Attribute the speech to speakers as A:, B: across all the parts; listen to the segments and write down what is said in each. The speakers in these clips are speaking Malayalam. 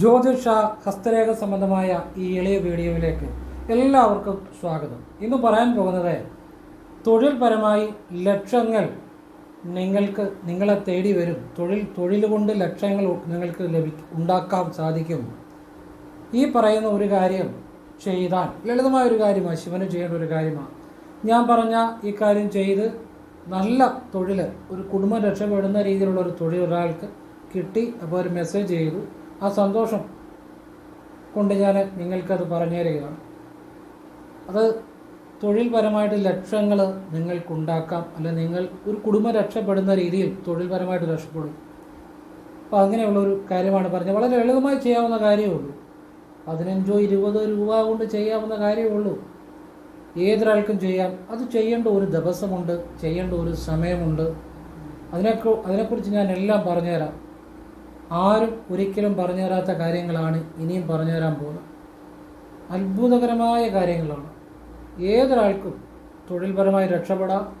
A: ജ്യോതിഷ ഹസ്തരേഖ സംബന്ധമായ ഈ എളിയ വീഡിയോയിലേക്ക് എല്ലാവർക്കും സ്വാഗതം. ഇന്ന് പറയാൻ പോകുന്നത് തൊഴിൽപരമായി ലക്ഷ്യങ്ങൾ നിങ്ങൾക്ക് നിങ്ങളെ തേടി വരും. തൊഴിൽ തൊഴിൽ കൊണ്ട് ലക്ഷങ്ങൾ നിങ്ങൾക്ക് ലഭി ഉണ്ടാക്കാൻ സാധിക്കും. ഈ പറയുന്ന ഒരു കാര്യം ചെയ്താൽ ലളിതമായ ഒരു കാര്യമാണ് ശിവന് ചെയ്യേണ്ട ഒരു കാര്യമാണ്. ഞാൻ പറഞ്ഞ ഈ കാര്യം ചെയ്ത് നല്ല തൊഴിൽ ഒരു കുടുംബം രക്ഷപ്പെടുന്ന രീതിയിലുള്ള ഒരു തൊഴിൽ ഒരാൾക്ക് കിട്ടി അപ്പോൾ ഒരു മെസ്സേജ് ചെയ്തു. ആ സന്തോഷം കൊണ്ട് ഞാൻ നിങ്ങൾക്കത് പറഞ്ഞു തരികയാണ് അത് തൊഴിൽപരമായിട്ട് ലക്ഷങ്ങൾ നിങ്ങൾക്കുണ്ടാക്കാം. അല്ലെ നിങ്ങൾ ഒരു കുടുംബം രക്ഷപ്പെടുന്ന രീതിയിൽ തൊഴിൽപരമായിട്ട് രക്ഷപ്പെടും. അപ്പോൾ അങ്ങനെയുള്ള ഒരു കാര്യമാണ് പറഞ്ഞത്. വളരെ ലളിതമായി ചെയ്യാവുന്ന കാര്യമേ ഉള്ളൂ. പതിനഞ്ചോ ഇരുപതോ രൂപ കൊണ്ട് ചെയ്യാവുന്ന കാര്യമേ ഉള്ളൂ. ഏതൊരാൾക്കും ചെയ്യാം. അത് ചെയ്യേണ്ട ഒരു ദിവസമുണ്ട് ചെയ്യേണ്ട ഒരു സമയമുണ്ട്. അതിനെ അതിനെക്കുറിച്ച് ഞാൻ എല്ലാം പറഞ്ഞുതരാം. ആരും ഒരിക്കലും പറഞ്ഞു തരാത്ത കാര്യങ്ങളാണ് ഇനിയും പറഞ്ഞു തരാൻ പോകുന്നത്. അത്ഭുതകരമായ കാര്യങ്ങളാണ്. ഏതൊരാൾക്കും തൊഴിൽപരമായി രക്ഷപ്പെടാം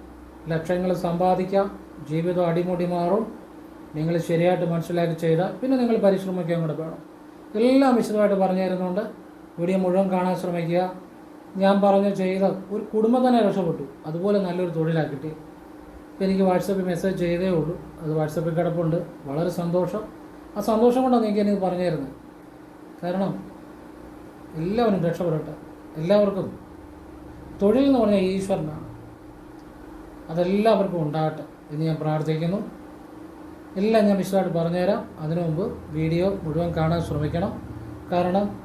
A: ലക്ഷ്യങ്ങൾ സമ്പാദിക്കാം ജീവിതം അടിമുടി മാറും. നിങ്ങൾ ശരിയായിട്ട് മനസ്സിലാക്കി ചെയ്താൽ പിന്നെ നിങ്ങൾ പരിശ്രമിക്കാൻ കൂടെ വേണം. എല്ലാം വിശദമായിട്ട് പറഞ്ഞു തരുന്നുണ്ട് വീഡിയോ മുഴുവൻ കാണാൻ ശ്രമിക്കുക. ഞാൻ പറഞ്ഞ ചെയ്ത ഒരു കുടുംബം തന്നെ രക്ഷപ്പെട്ടു. അതുപോലെ നല്ലൊരു തൊഴിലാണ് കിട്ടി. എനിക്ക് വാട്സപ്പിൽ മെസ്സേജ് ചെയ്തേ ഉള്ളൂ. അത് വാട്സപ്പിൽ കിടപ്പുണ്ട്. വളരെ സന്തോഷം. ആ സന്തോഷം കൊണ്ടാണ് എനിക്ക് എനിക്ക് പറഞ്ഞു തരുന്നത് കാരണം എല്ലാവരും രക്ഷപ്പെടട്ടെ. എല്ലാവർക്കും. തൊഴിൽ എന്ന് പറഞ്ഞാൽ ഈശ്വരനാണ്. അതെല്ലാവർക്കും ഉണ്ടാകട്ടെ എന്ന് ഞാൻ പ്രാർത്ഥിക്കുന്നു. എല്ലാം ഞാൻ വിശദമായിട്ട് പറഞ്ഞുതരാം. അതിനു മുമ്പ് വീഡിയോ മുഴുവൻ കാണാൻ ശ്രമിക്കണം. കാരണം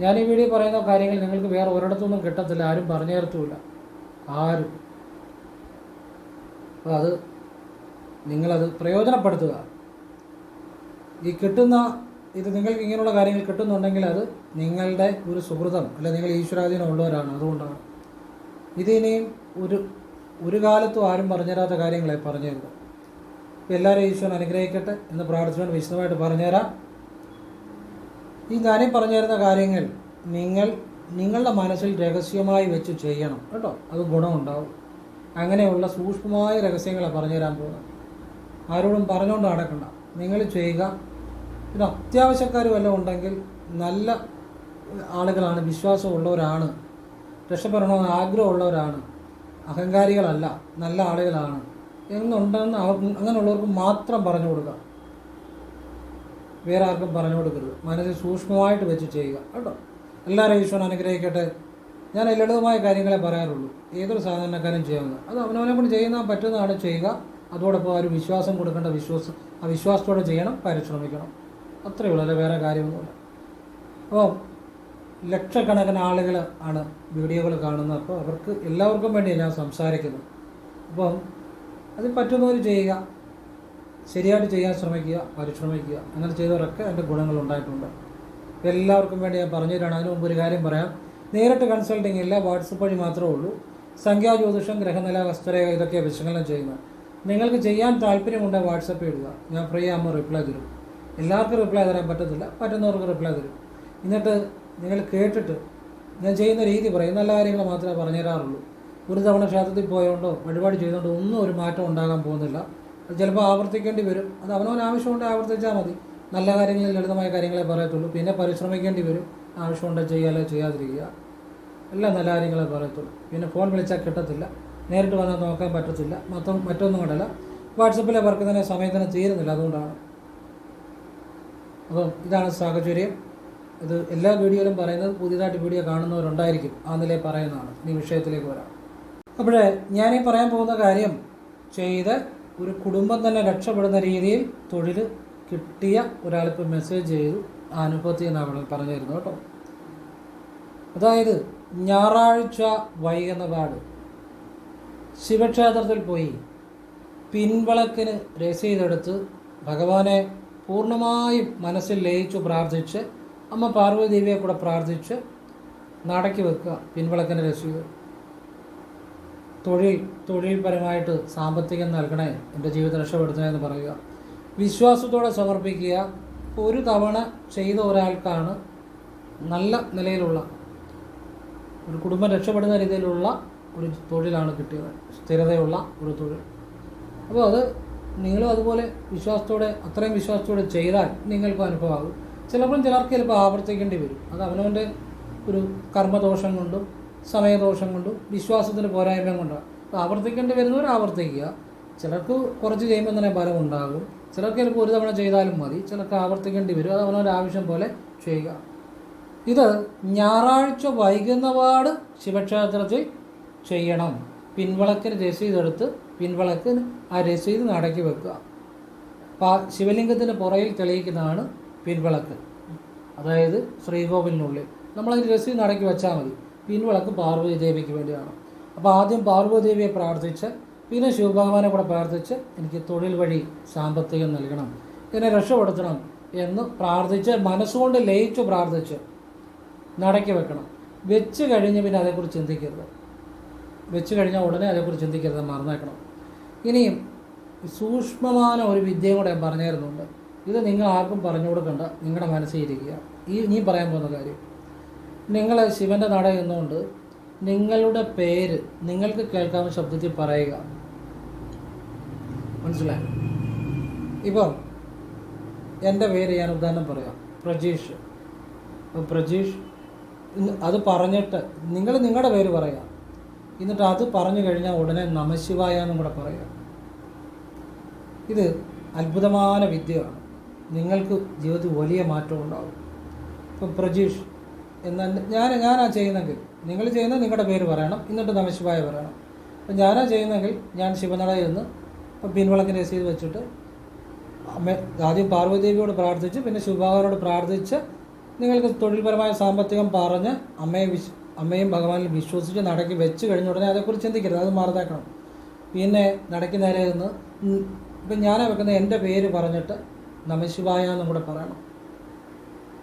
A: ഞാൻ ഈ വീഡിയോ പറയുന്ന കാര്യങ്ങൾ നിങ്ങൾക്ക് വേറെ ഒരിടത്തൊന്നും കിട്ടത്തില്ല. ആരും പറഞ്ഞു തരത്തുമില്ല. ആരും. അപ്പോൾ അത് നിങ്ങളത് പ്രയോജനപ്പെടുത്തുക. ഈ കിട്ടുന്ന ഇത് നിങ്ങൾക്ക് ഇങ്ങനെയുള്ള കാര്യങ്ങൾ കിട്ടുന്നുണ്ടെങ്കിൽ അത് നിങ്ങളുടെ ഒരു സുഹൃതം അല്ലെ നിങ്ങൾ ഈശ്വരാധീനം ഉള്ളവരാണ് അതുകൊണ്ടാണ്. ഇതിനിയും ഒരു ഒരു കാലത്തും ആരും പറഞ്ഞുതരാത്ത കാര്യങ്ങളെ പറഞ്ഞു തരുന്നത് എല്ലാവരും ഈശ്വരൻ അനുഗ്രഹിക്കട്ടെ എന്ന് പ്രാർത്ഥിച്ചുകൊണ്ട് വിശദമായിട്ട് പറഞ്ഞുതരാം. ഈ ഞാനീ പറഞ്ഞു തരുന്ന കാര്യങ്ങൾ നിങ്ങൾ നിങ്ങളുടെ മനസ്സിൽ രഹസ്യമായി വെച്ച് ചെയ്യണം കേട്ടോ. അത് ഗുണമുണ്ടാവും. അങ്ങനെയുള്ള സൂക്ഷ്മമായ രഹസ്യങ്ങളെ പറഞ്ഞു തരാൻ പോകുന്നത് ആരോടും പറഞ്ഞുകൊണ്ട് നടക്കണ്ട. നിങ്ങൾ ചെയ്യുക പിന്നെ അത്യാവശ്യക്കാർ വല്ലതും ഉണ്ടെങ്കിൽ നല്ല ആളുകളാണ് വിശ്വാസമുള്ളവരാണ് രക്ഷപ്പെടണമെന്ന് ആഗ്രഹമുള്ളവരാണ് അഹങ്കാരികളല്ല നല്ല ആളുകളാണ് എന്നുണ്ടെന്ന് അവർ അങ്ങനെയുള്ളവർക്ക് മാത്രം പറഞ്ഞു കൊടുക്കുക. വേറെ ആർക്കും പറഞ്ഞു കൊടുക്കരുത്. മനസ്സിൽ സൂക്ഷ്മമായിട്ട് വെച്ച് ചെയ്യുക. കേട്ടോ? എല്ലാവരും ഈശ്വരൻ അനുഗ്രഹിക്കട്ടെ. ഞാൻ ലളിതമായ കാര്യങ്ങളെ പറയാറുള്ളൂ. ഏതൊരു സാധാരണക്കാരും ചെയ്യാവുന്നത്. അത് അവനവനെ കൊണ്ട് ചെയ്യുന്ന പറ്റുന്നതാണ് ചെയ്യുക. അതോടൊപ്പം ആ ഒരു വിശ്വാസം കൊടുക്കേണ്ട വിശ്വാസം ആ വിശ്വാസത്തോടെ ചെയ്യണം പരിശ്രമിക്കണം. അത്രയേ ഉള്ളൂ അല്ലെ? വേറെ കാര്യമൊന്നുമില്ല അപ്പോൾ ലക്ഷക്കണക്കിന് ആളുകൾ ആണ് വീഡിയോകൾ കാണുന്നത്. അപ്പോൾ അവർക്ക് എല്ലാവർക്കും വേണ്ടിയാണ് ഞാൻ സംസാരിക്കുന്നത്. അപ്പം അതിന് പറ്റുന്നവർ ചെയ്യുക ശരിയായിട്ട് ചെയ്യാൻ ശ്രമിക്കുക പരിശ്രമിക്കുക. അങ്ങനെ ചെയ്തവരൊക്കെ അതിന്റെ ഗുണങ്ങൾ ഉണ്ടായിട്ടുണ്ട്. എല്ലാവർക്കും വേണ്ടി ഞാൻ പറഞ്ഞു തരാണ് അതിന് മുമ്പ് ഒരു കാര്യം പറയാം. നേരിട്ട് കൺസൾട്ടിങ് ഇല്ല വാട്സപ്പ് വഴി മാത്രമേ ഉള്ളൂ. സംഖ്യാ ജ്യോതിഷം ഗ്രഹനില വസ്തുരേഖ ഇതൊക്കെ വിശകലനം ചെയ്യുന്നത്. നിങ്ങൾക്ക് ചെയ്യാൻ താല്പര്യമുണ്ടെങ്കിൽ വാട്സപ്പ് ഇടുക. ഞാൻ ഫ്രീ ആകുമ്പോൾ റിപ്ലൈ തരും. എല്ലാവർക്കും റിപ്ലൈ തരാൻ പറ്റത്തില്ല പറ്റുന്നവർക്ക് റിപ്ലൈ തരും. എന്നിട്ട് നിങ്ങൾ കേട്ടിട്ട് ഞാൻ ചെയ്യുന്ന രീതി പറയും. നല്ല കാര്യങ്ങൾ മാത്രമേ പറഞ്ഞു തരാറുള്ളൂ. ഒരു തവണ ക്ഷേത്രത്തിൽ പോയതുകൊണ്ടോ വഴിപാട് ചെയ്തുകൊണ്ടോ ഒന്നും ഒരു മാറ്റം ഉണ്ടാകാൻ പോകുന്നില്ല. അത് ചിലപ്പോൾ ആവർത്തിക്കേണ്ടി വരും. അത് അവനവന് ആവശ്യമുണ്ട് ആവർത്തിച്ചാൽ മതി. നല്ല കാര്യങ്ങളിൽ ലളിതമായ കാര്യങ്ങളെ പറയത്തുള്ളൂ. പിന്നെ പരിശ്രമിക്കേണ്ടി വരും. ആവശ്യമുണ്ടോ ചെയ്യാലോ ചെയ്യാതിരിക്കുക. എല്ലാം നല്ല കാര്യങ്ങളെ പറയത്തുള്ളൂ. പിന്നെ ഫോൺ വിളിച്ചാൽ കിട്ടത്തില്ല. നേരിട്ട് വന്നാൽ നോക്കാൻ പറ്റത്തില്ല. മൊത്തം മറ്റൊന്നും കൊണ്ടല്ല. വാട്സപ്പിലെ വർക്ക് തന്നെ സമയത്തിന് തീരുന്നില്ല. അതുകൊണ്ടാണ്. അപ്പം ഇതാണ് സാഹചര്യം. ഇത് എല്ലാ വീഡിയോയിലും പറയുന്നത് പുതിയതായിട്ട് വീഡിയോ കാണുന്നവരുണ്ടായിരിക്കും. ആ നിലയിൽ പറയുന്നതാണ്. ഈ വിഷയത്തിലേക്ക് വരാം. അപ്പോഴേ ഞാനീ പറയാൻ പോകുന്ന കാര്യം ചെയ്ത് ഒരു കുടുംബം തന്നെ രക്ഷപ്പെടുന്ന രീതിയിൽ തൊഴിൽ കിട്ടിയ ഒരാളിപ്പോൾ മെസ്സേജ് ചെയ്തു. ആ അനുഭവത്തിൽ നിന്നാണ് അവിടെ പറഞ്ഞു തരുന്നു കേട്ടോ. അതായത് ഞായറാഴ്ച വൈകുന്ന പാട് ശിവക്ഷേത്രത്തിൽ പോയി പിൻവിളക്കിന് രസീതെടുത്ത് ഭഗവാനെ പൂർണമായും മനസ്സിൽ ലയിച്ചു പ്രാർത്ഥിച്ച് അമ്മ പാർവതി ദേവിയെ കൂടെ പ്രാർത്ഥിച്ച് നടക്കി വെക്കുക പിൻവിളക്കിന് രസീത് തൊഴിൽ തൊഴിൽപരമായിട്ട് സാമ്പത്തികം നൽകണേ എന്റെ ജീവിതം രക്ഷപ്പെടുത്തണേ എന്ന് പറയുക. വിശ്വാസത്തോടെ സമർപ്പിക്കുക. ഒരു തവണ ചെയ്ത ഒരാൾക്കാണ് നല്ല നിലയിലുള്ള ഒരു കുടുംബം രക്ഷപ്പെടുന്ന രീതിയിലുള്ള ഒരു തൊഴിലാണ് കിട്ടിയത്. സ്ഥിരതയുള്ള ഒരു തൊഴിൽ. അപ്പോൾ അത് നിങ്ങളും അതുപോലെ വിശ്വാസത്തോടെ അത്രയും വിശ്വാസത്തോടെ ചെയ്താൽ നിങ്ങൾക്കും അനുഭവമാകും. ചിലപ്പോൾ ചിലർക്ക് ചിലപ്പോൾ ആവർത്തിക്കേണ്ടി വരും. അത് അവനവന്റെ ഒരു കർമ്മദോഷം കൊണ്ടും സമയദോഷം കൊണ്ടും വിശ്വാസത്തിന്റെ പോരായ്മ കൊണ്ടാണ്. അപ്പോൾ ആവർത്തിക്കേണ്ടി വരുന്നവർ ആവർത്തിക്കുക. ചിലർക്ക് കുറച്ച് ചെയ്യുമ്പോൾ തന്നെ ഫലം ഉണ്ടാകും. ചിലർക്ക് ചിലപ്പോൾ ഒരു തവണ ചെയ്താലും മതി. ചിലർക്ക് ആവർത്തിക്കേണ്ടി വരും. അത് അവനവന്റെ ആവശ്യം പോലെ ചെയ്യുക. ഇത് ഞായറാഴ്ച വൈകുന്നപാട് ശിവക്ഷേത്രത്തിൽ ചെയ്യണം. പിൻവളക്കിന് രസീതെടുത്ത് പിൻവളക്കിന് ആ രസീത് നടക്കി വെക്കുക. പാ ശിവലിംഗത്തിന്റെ പുറയിൽ തെളിയിക്കുന്നതാണ് പിൻവിളക്ക്. അതായത് ശ്രീകോവിലിനുള്ളിൽ. നമ്മളതിന് രസീത് നടക്കി വെച്ചാൽ മതി. പിൻവിളക്ക് പാർവതി ദേവിക്ക് വേണ്ടിയാണ്. അപ്പോൾ ആദ്യം പാർവതി ദേവിയെ പ്രാർത്ഥിച്ച് പിന്നെ ശിവഭഗവാനെ കൂടെ പ്രാർത്ഥിച്ച് എനിക്ക് തൊഴിൽ വഴി സാമ്പത്തികം നൽകണം. എന്നെ രക്ഷപ്പെടുത്തണം എന്ന് പ്രാർത്ഥിച്ച് മനസ്സുകൊണ്ട് ലയിച്ചു പ്രാർത്ഥിച്ച് നടക്കി വെക്കണം. വെച്ച് കഴിഞ്ഞ് പിന്നെ അതേക്കുറിച്ച് ചിന്തിക്കരുത്. വെച്ച് കഴിഞ്ഞാൽ ഉടനെ അതേക്കുറിച്ച് ചിന്തിക്കരുത് മറന്നേക്കണം. ഇനിയും സൂക്ഷ്മമായ ഒരു വിദ്യയും കൂടെ ഞാൻ പറഞ്ഞു തരുന്നുണ്ട് ഇത് നിങ്ങൾ ആർക്കും പറഞ്ഞു കൊടുക്കണ്ട നിങ്ങളുടെ മനസ്സിൽ ഇരിക്കുക. ഈ നീ പറയാൻ പോകുന്ന കാര്യം നിങ്ങൾ ശിവന്റെ നട എന്നുകൊണ്ട് നിങ്ങളുടെ പേര് നിങ്ങൾക്ക് കേൾക്കാവുന്ന ശബ്ദത്തിൽ പറയുക. മനസ്സിലായി? ഇപ്പം എന്റെ പേര് ഞാൻ ഉദാഹരണം പറയാം. പ്രജീഷ്. പ്രജീഷ് അത് പറഞ്ഞിട്ട് നിങ്ങൾ നിങ്ങളുടെ പേര് പറയാം. എന്നിട്ട് അത് പറഞ്ഞു കഴിഞ്ഞാൽ ഉടനെ നമശിവായ എന്നും കൂടെ പറയുക. ഇത് അത്ഭുതമായ വിദ്യയാണ്. നിങ്ങൾക്ക് ജീവിതത്തിൽ വലിയ മാറ്റം ഉണ്ടാകും ഇപ്പം പ്രജീഷ് എന്ന ഞാൻ ഞാനാ ചെയ്യുന്നെങ്കിൽ നിങ്ങൾ ചെയ്യുന്ന നിങ്ങളുടെ പേര് പറയണം എന്നിട്ട് നമശിവായ പറയണം. അപ്പം ഞാനാ ചെയ്യുന്നെങ്കിൽ ഞാൻ ശിവനടയിൽ നിന്ന് ഇപ്പം പിൻവിളക്കിന് രസീത് വെച്ചിട്ട് അമ്മ ആദ്യം പാർവതിദേവിയോട് പ്രാർത്ഥിച്ച് പിന്നെ ശിവഭാഗവനോട് പ്രാർത്ഥിച്ച് നിങ്ങൾക്ക് തൊഴിൽപരമായ സാമ്പത്തികം പറഞ്ഞ് അമ്മയെ വിശ് അമ്മയും ഭഗവാനിൽ വിശ്വസിച്ച് നടക്കി വെച്ച് കഴിഞ്ഞ ഉടനെ അതേക്കുറിച്ച് ചിന്തിക്കരുത് അത് മറുതാക്കണം പിന്നെ നടക്കി നേരെ നിന്ന് ഇപ്പം ഞാനാ വെക്കുന്ന എന്റെ പേര് പറഞ്ഞിട്ട് നമശിവായ എന്നും കൂടെ പറയണം.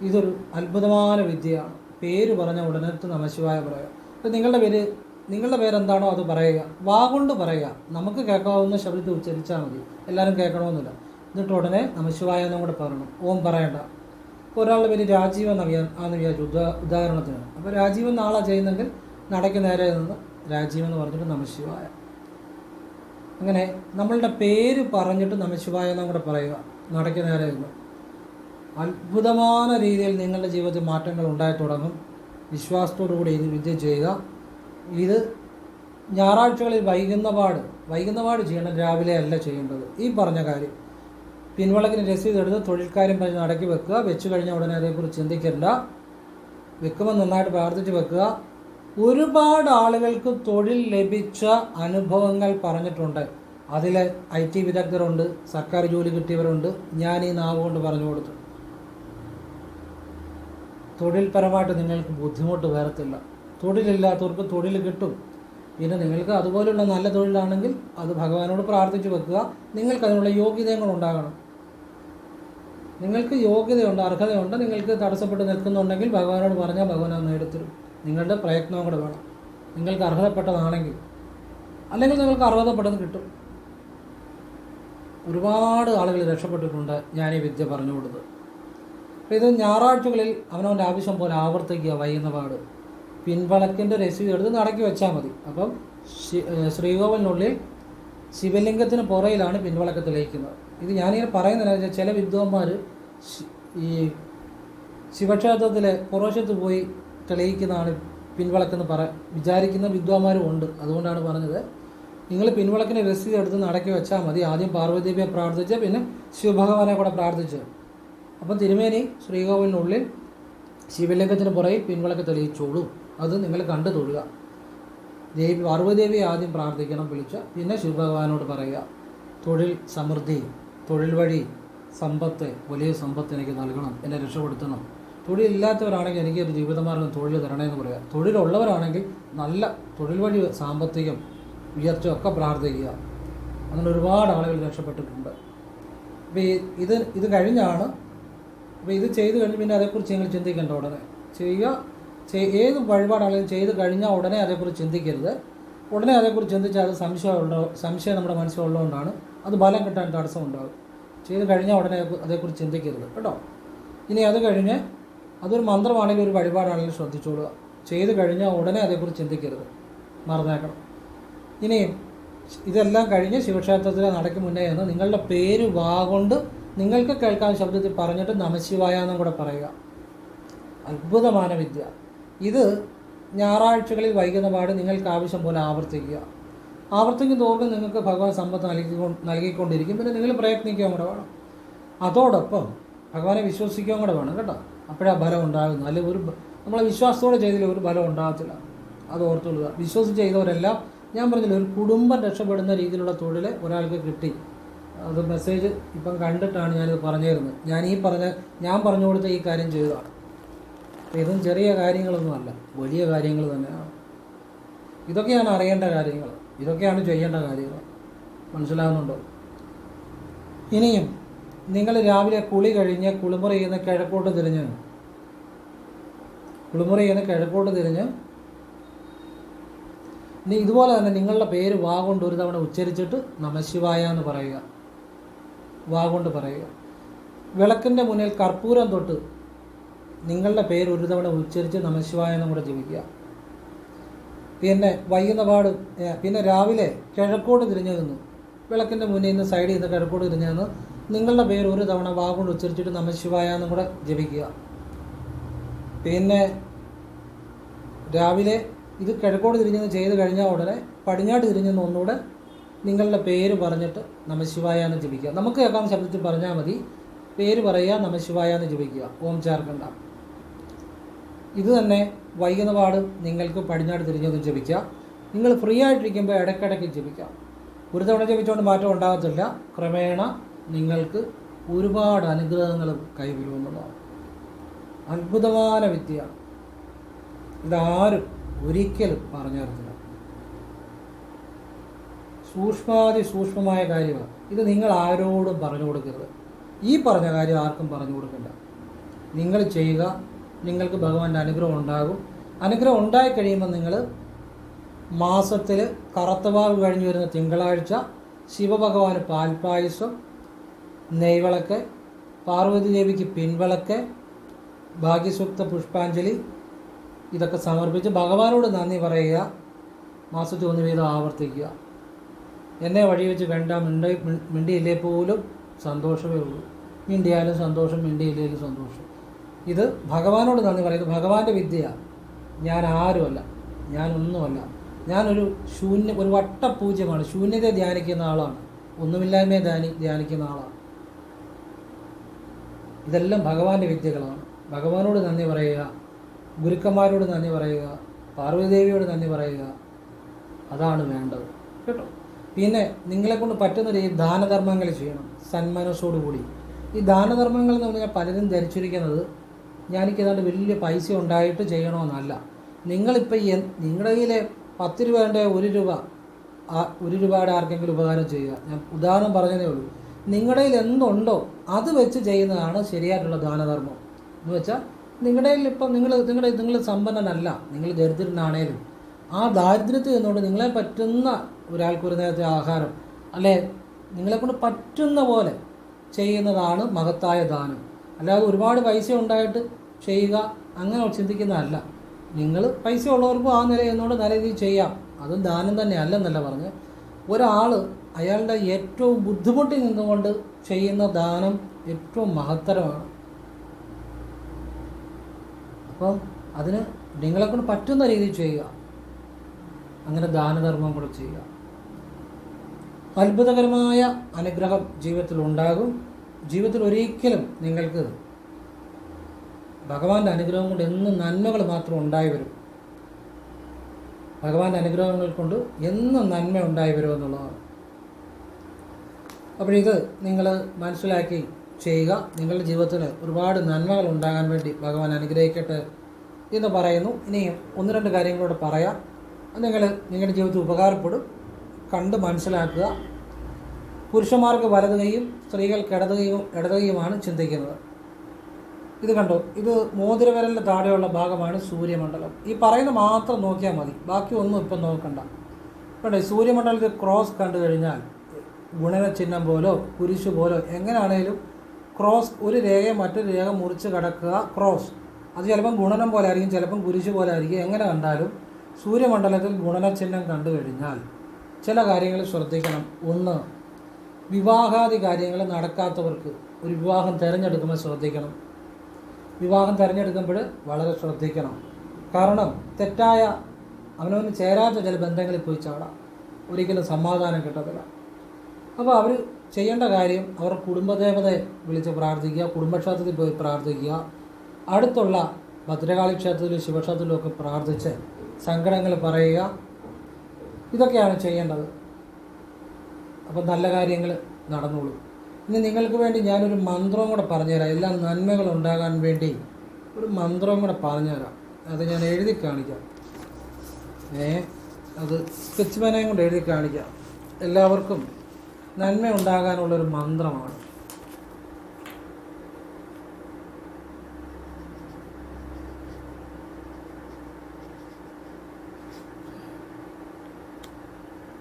A: ഇതൊരു അത്ഭുതമായ വിദ്യയാണ്. പേര് പറഞ്ഞ ഉടനെ നമശിവായ പറയുക. ഇപ്പം നിങ്ങളുടെ പേര് നിങ്ങളുടെ പേരെന്താണോ അത് പറയുക. വാ കൊണ്ട് പറയുക. നമുക്ക് കേൾക്കാവുന്ന ശബ്ദത്തിൽ ഉച്ചരിച്ചാൽ മതി. എല്ലാവരും കേൾക്കണമെന്നില്ല. എന്നിട്ട് ഉടനെ നമശിവായ എന്നും കൂടെ പറയണം. ഓം പറയണ്ട. ഒരാളുടെ പേര് രാജീവ് എന്ന് അറിയാൻ ആണെന്ന് വിചാരിച്ചു ഉദാ ഉദാഹരണത്തിന്. അപ്പോൾ രാജീവ് നാളെ ചെയ്യുന്നെങ്കിൽ നടയ്ക്ക് നേരെ നിന്ന് രാജീവ് എന്ന് പറഞ്ഞിട്ട് നമശിവായ അങ്ങനെ നമ്മളുടെ പേര് പറഞ്ഞിട്ട് നമശിവായ എന്നും കൂടെ പറയുക. നടയ്ക്ക് നേരെ നിന്ന്. അത്ഭുതമായ രീതിയിൽ നിങ്ങളുടെ ജീവിതത്തിൽ മാറ്റങ്ങൾ ഉണ്ടായി തുടങ്ങും. വിശ്വാസത്തോടു കൂടി ഇത് വിദ്യ ചെയ്യുക. ഇത് ഞായറാഴ്ചകളിൽ വൈകുന്നപാട് വൈകുന്നപാട് ചെയ്യണം. രാവിലെ അല്ല ചെയ്യേണ്ടത്. ഈ പറഞ്ഞ കാര്യം. പിൻവളക്കിന് രസീത് എടുത്ത് തൊഴിൽക്കാരും പറഞ്ഞ് അടക്കി വെക്കുക. വെച്ച് കഴിഞ്ഞ ഉടനെ അതേക്കുറിച്ച് ചിന്തിക്കരുത് വെക്കുമ്പോൾ നന്നായിട്ട് പ്രാർത്ഥിച്ച് വെക്കുക. ഒരുപാട് ആളുകൾക്ക് തൊഴിൽ ലഭിച്ച അനുഭവങ്ങൾ പറഞ്ഞിട്ടുണ്ട്. അതിൽ ഐ ടി വിദഗ്ധരുണ്ട് സർക്കാർ ജോലി കിട്ടിയവരുണ്ട്. ഞാൻ ഈ നാവ് കൊണ്ട് പറഞ്ഞു കൊടുത്തു. തൊഴിൽപരമായിട്ട് നിങ്ങൾക്ക് ബുദ്ധിമുട്ട് വരത്തില്ല. തൊഴിലില്ലാത്തവർക്ക് തൊഴിൽ കിട്ടും. പിന്നെ നിങ്ങൾക്ക് അതുപോലുള്ള നല്ല തൊഴിലാണെങ്കിൽ അത് ഭഗവാനോട് പ്രാർത്ഥിച്ചു വെക്കുക. നിങ്ങൾക്ക് അതിനുള്ള യോഗ്യതകൾ ഉണ്ടാകണം. നിങ്ങൾക്ക് യോഗ്യതയുണ്ട് അർഹതയുണ്ട് നിങ്ങൾക്ക് തടസ്സപ്പെട്ട് നിൽക്കുന്നുണ്ടെങ്കിൽ ഭഗവാനോട് പറഞ്ഞാൽ ഭഗവാൻ അത് നേടിത്തരും. നിങ്ങളുടെ പ്രയത്നവും കൂടെ വേണം. നിങ്ങൾക്ക് അർഹതപ്പെട്ടതാണെങ്കിൽ. അല്ലെങ്കിൽ നിങ്ങൾക്ക് അർഹതപ്പെട്ടത് കിട്ടും. ഒരുപാട് ആളുകൾ രക്ഷപ്പെട്ടിട്ടുണ്ട് ഞാൻ ഈ വിദ്യ പറഞ്ഞു കൊടുത്തത് അപ്പോൾ ഇത് ഞായറാഴ്ചകളിൽ അവനവന്റെ ആവശ്യം പോലെ ആവർത്തിക്കുക വൈകുന്ന പാട് പിൻവളക്കിന്റെ രസീത് എടുത്ത് നടക്കി വെച്ചാൽ മതി. അപ്പം ശ്രീകോവിലിനുള്ളിൽ ശിവലിംഗത്തിന് പുറയിലാണ് പിൻവളക്കത്തിലേക്കുന്നത് ഇത് ഞാനിങ്ങനെ പറയുന്നില്ല ചില വിദ്വാന്മാർ ഈ ശിവക്ഷേത്രത്തിലെ പുറവശത്ത് പോയി തെളിയിക്കുന്നതാണ് പിൻവളക്കെന്ന് പറ വിചാരിക്കുന്ന വിദ്വാന്മാരും ഉണ്ട്. അതുകൊണ്ടാണ് പറഞ്ഞത്. നിങ്ങൾ പിൻവിളക്കിന് രസീത് എടുത്ത് നടക്കി വെച്ചാൽ മതി. ആദ്യം പാർവതീദേവിയെ പ്രാർത്ഥിച്ച് പിന്നെ ശിവഭഗവാനെ കൂടെ പ്രാർത്ഥിച്ച്. അപ്പം തിരുമേനി ശ്രീകോവിലിനുള്ളിൽ ശിവലിംഗത്തിന് പുറകിൽ പിൻവിളക്ക് തെളിയിച്ചോളൂ. അത് നിങ്ങൾ കണ്ടു തൊഴുക. ദേവി പാർവതീദേവിയെ ആദ്യം പ്രാർത്ഥിക്കണം വിളിച്ച് പിന്നെ ശിവഭഗവാനോട് പറയുക. തൊഴിൽ സമൃദ്ധി തൊഴിൽ വഴി സമ്പത്ത് വലിയ സമ്പത്ത് എനിക്ക് നൽകണം എന്നെ രക്ഷപ്പെടുത്തണം. തൊഴിലില്ലാത്തവരാണെങ്കിൽ എനിക്ക് ഒരു ജീവിതമാർഗം തൊഴിൽ തരണമെന്ന് പറയുക തൊഴിലുള്ളവരാണെങ്കിൽ നല്ല തൊഴിൽ വഴി സാമ്പത്തികം ഉയർച്ച ഒക്കെ പ്രാർത്ഥിക്കുക. അങ്ങനെ ഒരുപാട് ആളുകൾ രക്ഷപ്പെട്ടിട്ടുണ്ട്. അപ്പോൾ ഈ ഇത് ഇത് കഴിഞ്ഞാണ്. അപ്പോൾ ഇത് ചെയ്ത് കഴിഞ്ഞ് പിന്നെ അതേക്കുറിച്ച് നിങ്ങൾ ചിന്തിക്കേണ്ട ഉടനെ. ചെയ്യുക ചെയ്- ഏത് വഴിപാടാണെങ്കിലും ചെയ്ത് കഴിഞ്ഞാൽ ഉടനെ അതേക്കുറിച്ച് ചിന്തിക്കരുത്. ഉടനെ അതേക്കുറിച്ച് ചിന്തിച്ചാൽ അത് സംശയം ഉണ്ടോ സംശയം നമ്മുടെ മനസ്സിലുള്ളതുകൊണ്ടാണ്. അത് ബലം കിട്ടാൻ തടസ്സം ഉണ്ടാകും ചെയ്ത് കഴിഞ്ഞാൽ ഉടനെ അതേക്കുറിച്ച് ചിന്തിക്കരുത്. കേട്ടോ? ഇനി അത് കഴിഞ്ഞ് അതൊരു മന്ത്രമാണെങ്കിലും ഒരു വഴിപാടാണെങ്കിലും ശ്രദ്ധിച്ചോളുക. ചെയ്ത് കഴിഞ്ഞാൽ ഉടനെ അതേക്കുറിച്ച് ചിന്തിക്കരുത്. മറന്നേക്കണം. ഇനി ഇതെല്ലാം കഴിഞ്ഞ് ശിവക്ഷേത്രത്തിലെ നടക്ക് മുന്നേ എന്ന് നിങ്ങളുടെ പേര് വാ കൊണ്ട് നിങ്ങൾക്ക് കേൾക്കാൻ ശബ്ദത്തിൽ പറഞ്ഞിട്ട് നമശിവായ എന്നും കൂടെ പറയുക. അത്ഭുതമാണ് വിദ്യ. ഇത് ഞായറാഴ്ചകളിൽ വൈകുന്ന പാട് നിങ്ങൾക്ക് ആവശ്യം പോലെ ആവർത്തിക്കുക. ആവർത്തിക്കും തോറും നിങ്ങൾക്ക് ഭഗവാൻ സമ്പത്ത് നൽകിക്കൊ നൽകിക്കൊണ്ടിരിക്കും. പിന്നെ നിങ്ങൾ പ്രയത്നിക്കുകയും കൂടെ വേണം. അതോടൊപ്പം ഭഗവാനെ വിശ്വസിക്കുകയും കൂടെ വേണം കേട്ടോ. അപ്പോഴാ ബലം ഉണ്ടാകുന്നു അല്ലെങ്കിൽ ഒരു നമ്മളെ വിശ്വാസത്തോടെ ചെയ്തില്ല ഒരു ബലം ഉണ്ടാകത്തില്ല. അത് ഓർത്തുകൊള്ളുക. വിശ്വസിച്ച് ചെയ്തവരെല്ലാം ഞാൻ പറഞ്ഞില്ല ഒരു കുടുംബം രക്ഷപ്പെടുന്ന രീതിയിലുള്ള തൊഴിൽ ഒരാൾക്ക് കിട്ടി. അത് മെസ്സേജ് ഇപ്പം കണ്ടിട്ടാണ് ഞാനിത് പറഞ്ഞിരുന്നത്. ഞാൻ ഈ പറഞ്ഞ ഞാൻ പറഞ്ഞു കൊടുത്ത ഈ കാര്യം ചെയ്തതാണ്. ഇതും ചെറിയ കാര്യങ്ങളൊന്നുമല്ല വലിയ കാര്യങ്ങൾ തന്നെയാണ്. ഇതൊക്കെയാണ് അറിയേണ്ട കാര്യങ്ങൾ. ഇതൊക്കെയാണ് ചെയ്യേണ്ട കാര്യങ്ങൾ. മനസ്സിലാകുന്നുണ്ടോ? ഇനിയും നിങ്ങൾ രാവിലെ കുളി കഴിഞ്ഞ് കുളിമുറി ചെയ്യുന്ന കിഴക്കോട്ട് തിരിഞ്ഞ് കുളിമുറി ചെയ്യുന്ന കിഴക്കോട്ട് തിരിഞ്ഞ് ഇനി ഇതുപോലെ തന്നെ നിങ്ങളുടെ പേര് വാഗൊണ്ട് ഒരു തവണ ഉച്ചരിച്ചിട്ട് നമശിവായ എന്ന് പറയുക. വാഗൊണ്ട് പറയുക. വിളക്കിന്റെ മുന്നിൽ കർപ്പൂരം തൊട്ട് നിങ്ങളുടെ പേര് ഒരു തവണ ഉച്ചരിച്ച് നമശിവായ എന്നും കൂടെ പിന്നെ വൈകുന്ന പാട് ഏ, പിന്നെ രാവിലെ കിഴക്കോട് തിരിഞ്ഞു നിന്നു. വിളക്കിന്റെ മുന്നിൽ നിന്ന് സൈഡിൽ നിന്ന് കിഴക്കോട്ട് തിരിഞ്ഞു നിന്ന്. നിങ്ങളുടെ പേര് ഒരു തവണ വാ കൊണ്ട് ഉച്ചരിച്ചിട്ട് നമശിവായ എന്നും കൂടെ ജപിക്കുക. പിന്നെ രാവിലെ ഇത് കിഴക്കോട് തിരിഞ്ഞു തിരിഞ്ഞെന്ന് ചെയ്ത് കഴിഞ്ഞാൽ ഉടനെ പടിഞ്ഞാട്ട് തിരിഞ്ഞെന്ന് ഒന്നുകൂടെ നിങ്ങളുടെ പേര് പറഞ്ഞിട്ട് നമശിവായ എന്ന് ജപിക്കുക. നമുക്ക് കേൾക്കാൻ ശബ്ദത്തിൽ പറഞ്ഞാൽ മതി. പേര് പറയുക നമശിവായ എന്ന് ജപിക്കുക. ഓം ചേർക്കണ്ട ഇത് തന്നെ വൈകുന്ന പാട് നിങ്ങൾക്ക് പടിഞ്ഞാട് തിരിഞ്ഞതും ജപിക്കുക. നിങ്ങൾ ഫ്രീ ആയിട്ടിരിക്കുമ്പോൾ ഇടയ്ക്കിടയ്ക്ക് ജപിക്കാം. ഒരു തവണ ജപിച്ചുകൊണ്ട് മാറ്റം ഉണ്ടാകത്തില്ല. ക്രമേണ നിങ്ങൾക്ക് ഒരുപാട് അനുഗ്രഹങ്ങൾ കൈവരുമെന്നുള്ളതാണ്. അത്ഭുതമായ വിദ്യ. ഇതാരും ഒരിക്കലും പറഞ്ഞിരുന്നില്ല സൂക്ഷ്മാതി സൂക്ഷ്മമായ കാര്യമാണ്. ഇത് നിങ്ങൾ ആരോടും പറഞ്ഞു കൊടുക്കരുത്. ഈ പറഞ്ഞ കാര്യം ആർക്കും പറഞ്ഞു കൊടുക്കണ്ട. നിങ്ങൾ ചെയ്യുക നിങ്ങൾക്ക് ഭഗവാന്റെ അനുഗ്രഹം ഉണ്ടാകും. അനുഗ്രഹം ഉണ്ടായി കഴിയുമ്പോൾ നിങ്ങൾ മാസത്തിൽ കറുത്തവാവ് കഴിഞ്ഞു വരുന്ന തിങ്കളാഴ്ച ശിവഭഗവാന് പാൽപ്പായസം നെയ്വിളക്ക് പാർവതി ദേവിക്ക് പിൻവിളക്ക് ഭാഗ്യസൂക്ത പുഷ്പാഞ്ജലി ഇതൊക്കെ സമർപ്പിച്ച് ഭഗവാനോട് നന്ദി പറയുക. മാസത്തിൽ ഒന്ന് വീതം ആവർത്തിക്കുക. എന്നെ വഴി വെച്ച് വേണ്ട മിണ്ട മിണ്ടിയില്ലേ പോലും സന്തോഷമേ ഉള്ളൂ. മിണ്ടിയാലും സന്തോഷം മിണ്ടിയില്ലേലും സന്തോഷം. ഇത് ഭഗവാനോട് നന്ദി പറയുന്നത്. ഭഗവാന്റെ വിദ്യയാണ് ഞാൻ ആരുമല്ല ഞാനൊന്നുമല്ല ഞാനൊരു ശൂന്യ ഒരു വട്ടപൂജ്യമാണ്. ശൂന്യതയെ ധ്യാനിക്കുന്ന ആളാണ്. ഒന്നുമില്ലായ്മയെ ധ്യാനി ധ്യാനിക്കുന്ന ആളാണ്. ഇതെല്ലാം ഭഗവാന്റെ വിദ്യകളാണ്. ഭഗവാനോട് നന്ദി പറയുക ഗുരുക്കന്മാരോട് നന്ദി പറയുക പാർവതിദേവിയോട് നന്ദി പറയുക. അതാണ് വേണ്ടത്. കേട്ടോ? പിന്നെ നിങ്ങളെ കൊണ്ട് പറ്റുന്ന രീതി ദാനധർമ്മങ്ങൾ ചെയ്യണം. സന്മനസ്സോടുകൂടി. ഈ ദാനധർമ്മങ്ങൾ എന്ന് പറഞ്ഞാൽ പലരും ധരിച്ചിരിക്കുന്നത് ഞാനിക്ക് ഏതാണ്ട് വലിയ പൈസ ഉണ്ടായിട്ട് ചെയ്യണമെന്നല്ല നിങ്ങളിപ്പോൾ നിങ്ങളുടെ കയ്യിലെ പത്ത് രൂപേന്റെ ഒരു രൂപ ഒരു രൂപയുടെ ആർക്കെങ്കിലും ഉപകാരം ചെയ്യുക. ഞാൻ ഉദാഹരണം പറഞ്ഞതേ ഉള്ളൂ. നിങ്ങളുടെ കയ്യിൽ എന്തുണ്ടോ അത് വെച്ച് ചെയ്യുന്നതാണ് ശരിയായിട്ടുള്ള ദാനധർമ്മം. എന്ന് വെച്ചാൽ നിങ്ങളുടെ കയ്യിൽ ഇപ്പം നിങ്ങൾ നിങ്ങളുടെ നിങ്ങൾ സമ്പന്നനല്ല. നിങ്ങൾ ദരിദ്രനാണേലും. ആ ദാരിദ്ര്യത്തിൽ നിന്നുകൊണ്ട് നിങ്ങളെ പറ്റുന്ന ഒരാൾക്ക് ഒരു നേരത്തെ ആഹാരം അല്ലെ? നിങ്ങളെക്കൊണ്ട് പറ്റുന്ന പോലെ ചെയ്യുന്നതാണ് മഹത്തായ ദാനം. അല്ലാതെ ഒരുപാട് പൈസ ഉണ്ടായിട്ട് ചെയ്യുക അങ്ങനെ ചിന്തിക്കുന്നതല്ല. നിങ്ങൾ പൈസ ഉള്ളവർക്കും ആ നില എന്നോട് നല്ല രീതിയിൽ ചെയ്യാം. അതും ദാനം തന്നെ അല്ലെന്നല്ല പറഞ്ഞ് ഒരാൾ അയാളുടെ ഏറ്റവും ബുദ്ധിമുട്ടിൽ നിന്നുകൊണ്ട് ചെയ്യുന്ന ദാനം ഏറ്റവും മഹത്തരമാണ്. അപ്പം അതിന് നിങ്ങളെ കൊണ്ട് പറ്റുന്ന രീതിയിൽ ചെയ്യുക. അങ്ങനെ ദാനധർമ്മം കൂടെ ചെയ്യുക. അത്ഭുതകരമായ അനുഗ്രഹം ജീവിതത്തിൽ ഉണ്ടാകും. ജീവിതത്തിൽ ഒരിക്കലും നിങ്ങൾക്ക് ഭഗവാന്റെ അനുഗ്രഹം കൊണ്ട് എന്നും നന്മകൾ മാത്രം ഉണ്ടായി വരും. ഭഗവാന്റെ അനുഗ്രഹങ്ങൾ കൊണ്ട് എന്നും നന്മ ഉണ്ടായി വരും എന്നുള്ളതാണ്. അപ്പോൾ ഇത് നിങ്ങൾ മനസ്സിലാക്കി ചെയ്യുക. നിങ്ങളുടെ ജീവിതത്തിന് ഒരുപാട് നന്മകൾ ഉണ്ടാകാൻ വേണ്ടി ഭഗവാൻ അനുഗ്രഹിക്കട്ടെ എന്ന് പറയുന്നു. ഇനി ഒന്ന് രണ്ട് കാര്യങ്ങളോട് പറയാം. നിങ്ങൾ നിങ്ങളുടെ ജീവിതത്തിൽ ഉപകാരപ്പെടും. കണ്ട് മനസ്സിലാക്കുക. പുരുഷന്മാർക്ക് വലത് കൈയും സ്ത്രീകൾക്ക് ഇടതുകയും ഇടതുകയുമാണ് ചിന്തിക്കുന്നത്. ഇത് കണ്ടോ? ഇത് മോതിരവിരലിന്റെ താഴെയുള്ള ഭാഗമാണ് സൂര്യമണ്ഡലം. ഈ പറയുന്ന മാത്രം നോക്കിയാൽ മതി. ബാക്കി ഒന്നും ഇപ്പം നോക്കണ്ട. കണ്ടോ? സൂര്യമണ്ഡലത്തിൽ ക്രോസ് കണ്ടു കഴിഞ്ഞാൽ ഗുണന ചിഹ്നം പോലോ കുരിശു പോലോ എങ്ങനെയാണേലും ക്രോസ് ഒരു രേഖയെ മറ്റൊരു രേഖ മുറിച്ച് കടക്കുക ക്രോസ്. അത് ചിലപ്പം ഗുണനം പോലെ ആയിരിക്കും ചിലപ്പം കുരിശു പോലെ ആയിരിക്കും. എങ്ങനെ കണ്ടാലും സൂര്യമണ്ഡലത്തിൽ ഗുണന ചിഹ്നം കണ്ടു കഴിഞ്ഞാൽ ചില കാര്യങ്ങൾ ശ്രദ്ധിക്കണം. ഒന്ന് വിവാഹാദി കാര്യങ്ങൾ നടക്കാത്തവർക്ക് ഒരു വിവാഹം തിരഞ്ഞെടുക്കുമ്പോൾ ശ്രദ്ധിക്കണം. വിവാഹം തിരഞ്ഞെടുക്കുമ്പോൾ വളരെ ശ്രദ്ധിക്കണം. കാരണം തെറ്റായ അവനവന് ചേരാത്ത ചില ബന്ധങ്ങളിൽ പോയി ചാടാം. ഒരിക്കലും സമാധാനം കിട്ടത്തില്ല. അപ്പോൾ അവർ ചെയ്യേണ്ട കാര്യം അവർ കുടുംബദേവതയെ വിളിച്ച് പ്രാർത്ഥിക്കുക കുടുംബക്ഷേത്രത്തിൽ പോയി പ്രാർത്ഥിക്കുക. അടുത്തുള്ള ഭദ്രകാളി ക്ഷേത്രത്തിലും ശിവക്ഷേത്രത്തിലും ഒക്കെ പ്രാർത്ഥിച്ച് സങ്കടങ്ങൾ പറയുക. ഇതൊക്കെയാണ് ചെയ്യേണ്ടത്. അപ്പോൾ നല്ല കാര്യങ്ങൾ നടന്നോളൂ ഇനി നിങ്ങൾക്ക് വേണ്ടി ഞാനൊരു മന്ത്രവും കൂടെ പറഞ്ഞുതരാം. എല്ലാ നന്മകൾ ഉണ്ടാകാൻ വേണ്ടി ഒരു മന്ത്രവും കൂടെ പറഞ്ഞുതരാം. അത് ഞാൻ എഴുതി കാണിക്കാം. ഏ അത് സ്കെച്ച് പേനയും കൊണ്ട് എഴുതി കാണിക്കാം. എല്ലാവർക്കും നന്മ ഉണ്ടാകാനുള്ളൊരു മന്ത്രമാണ്.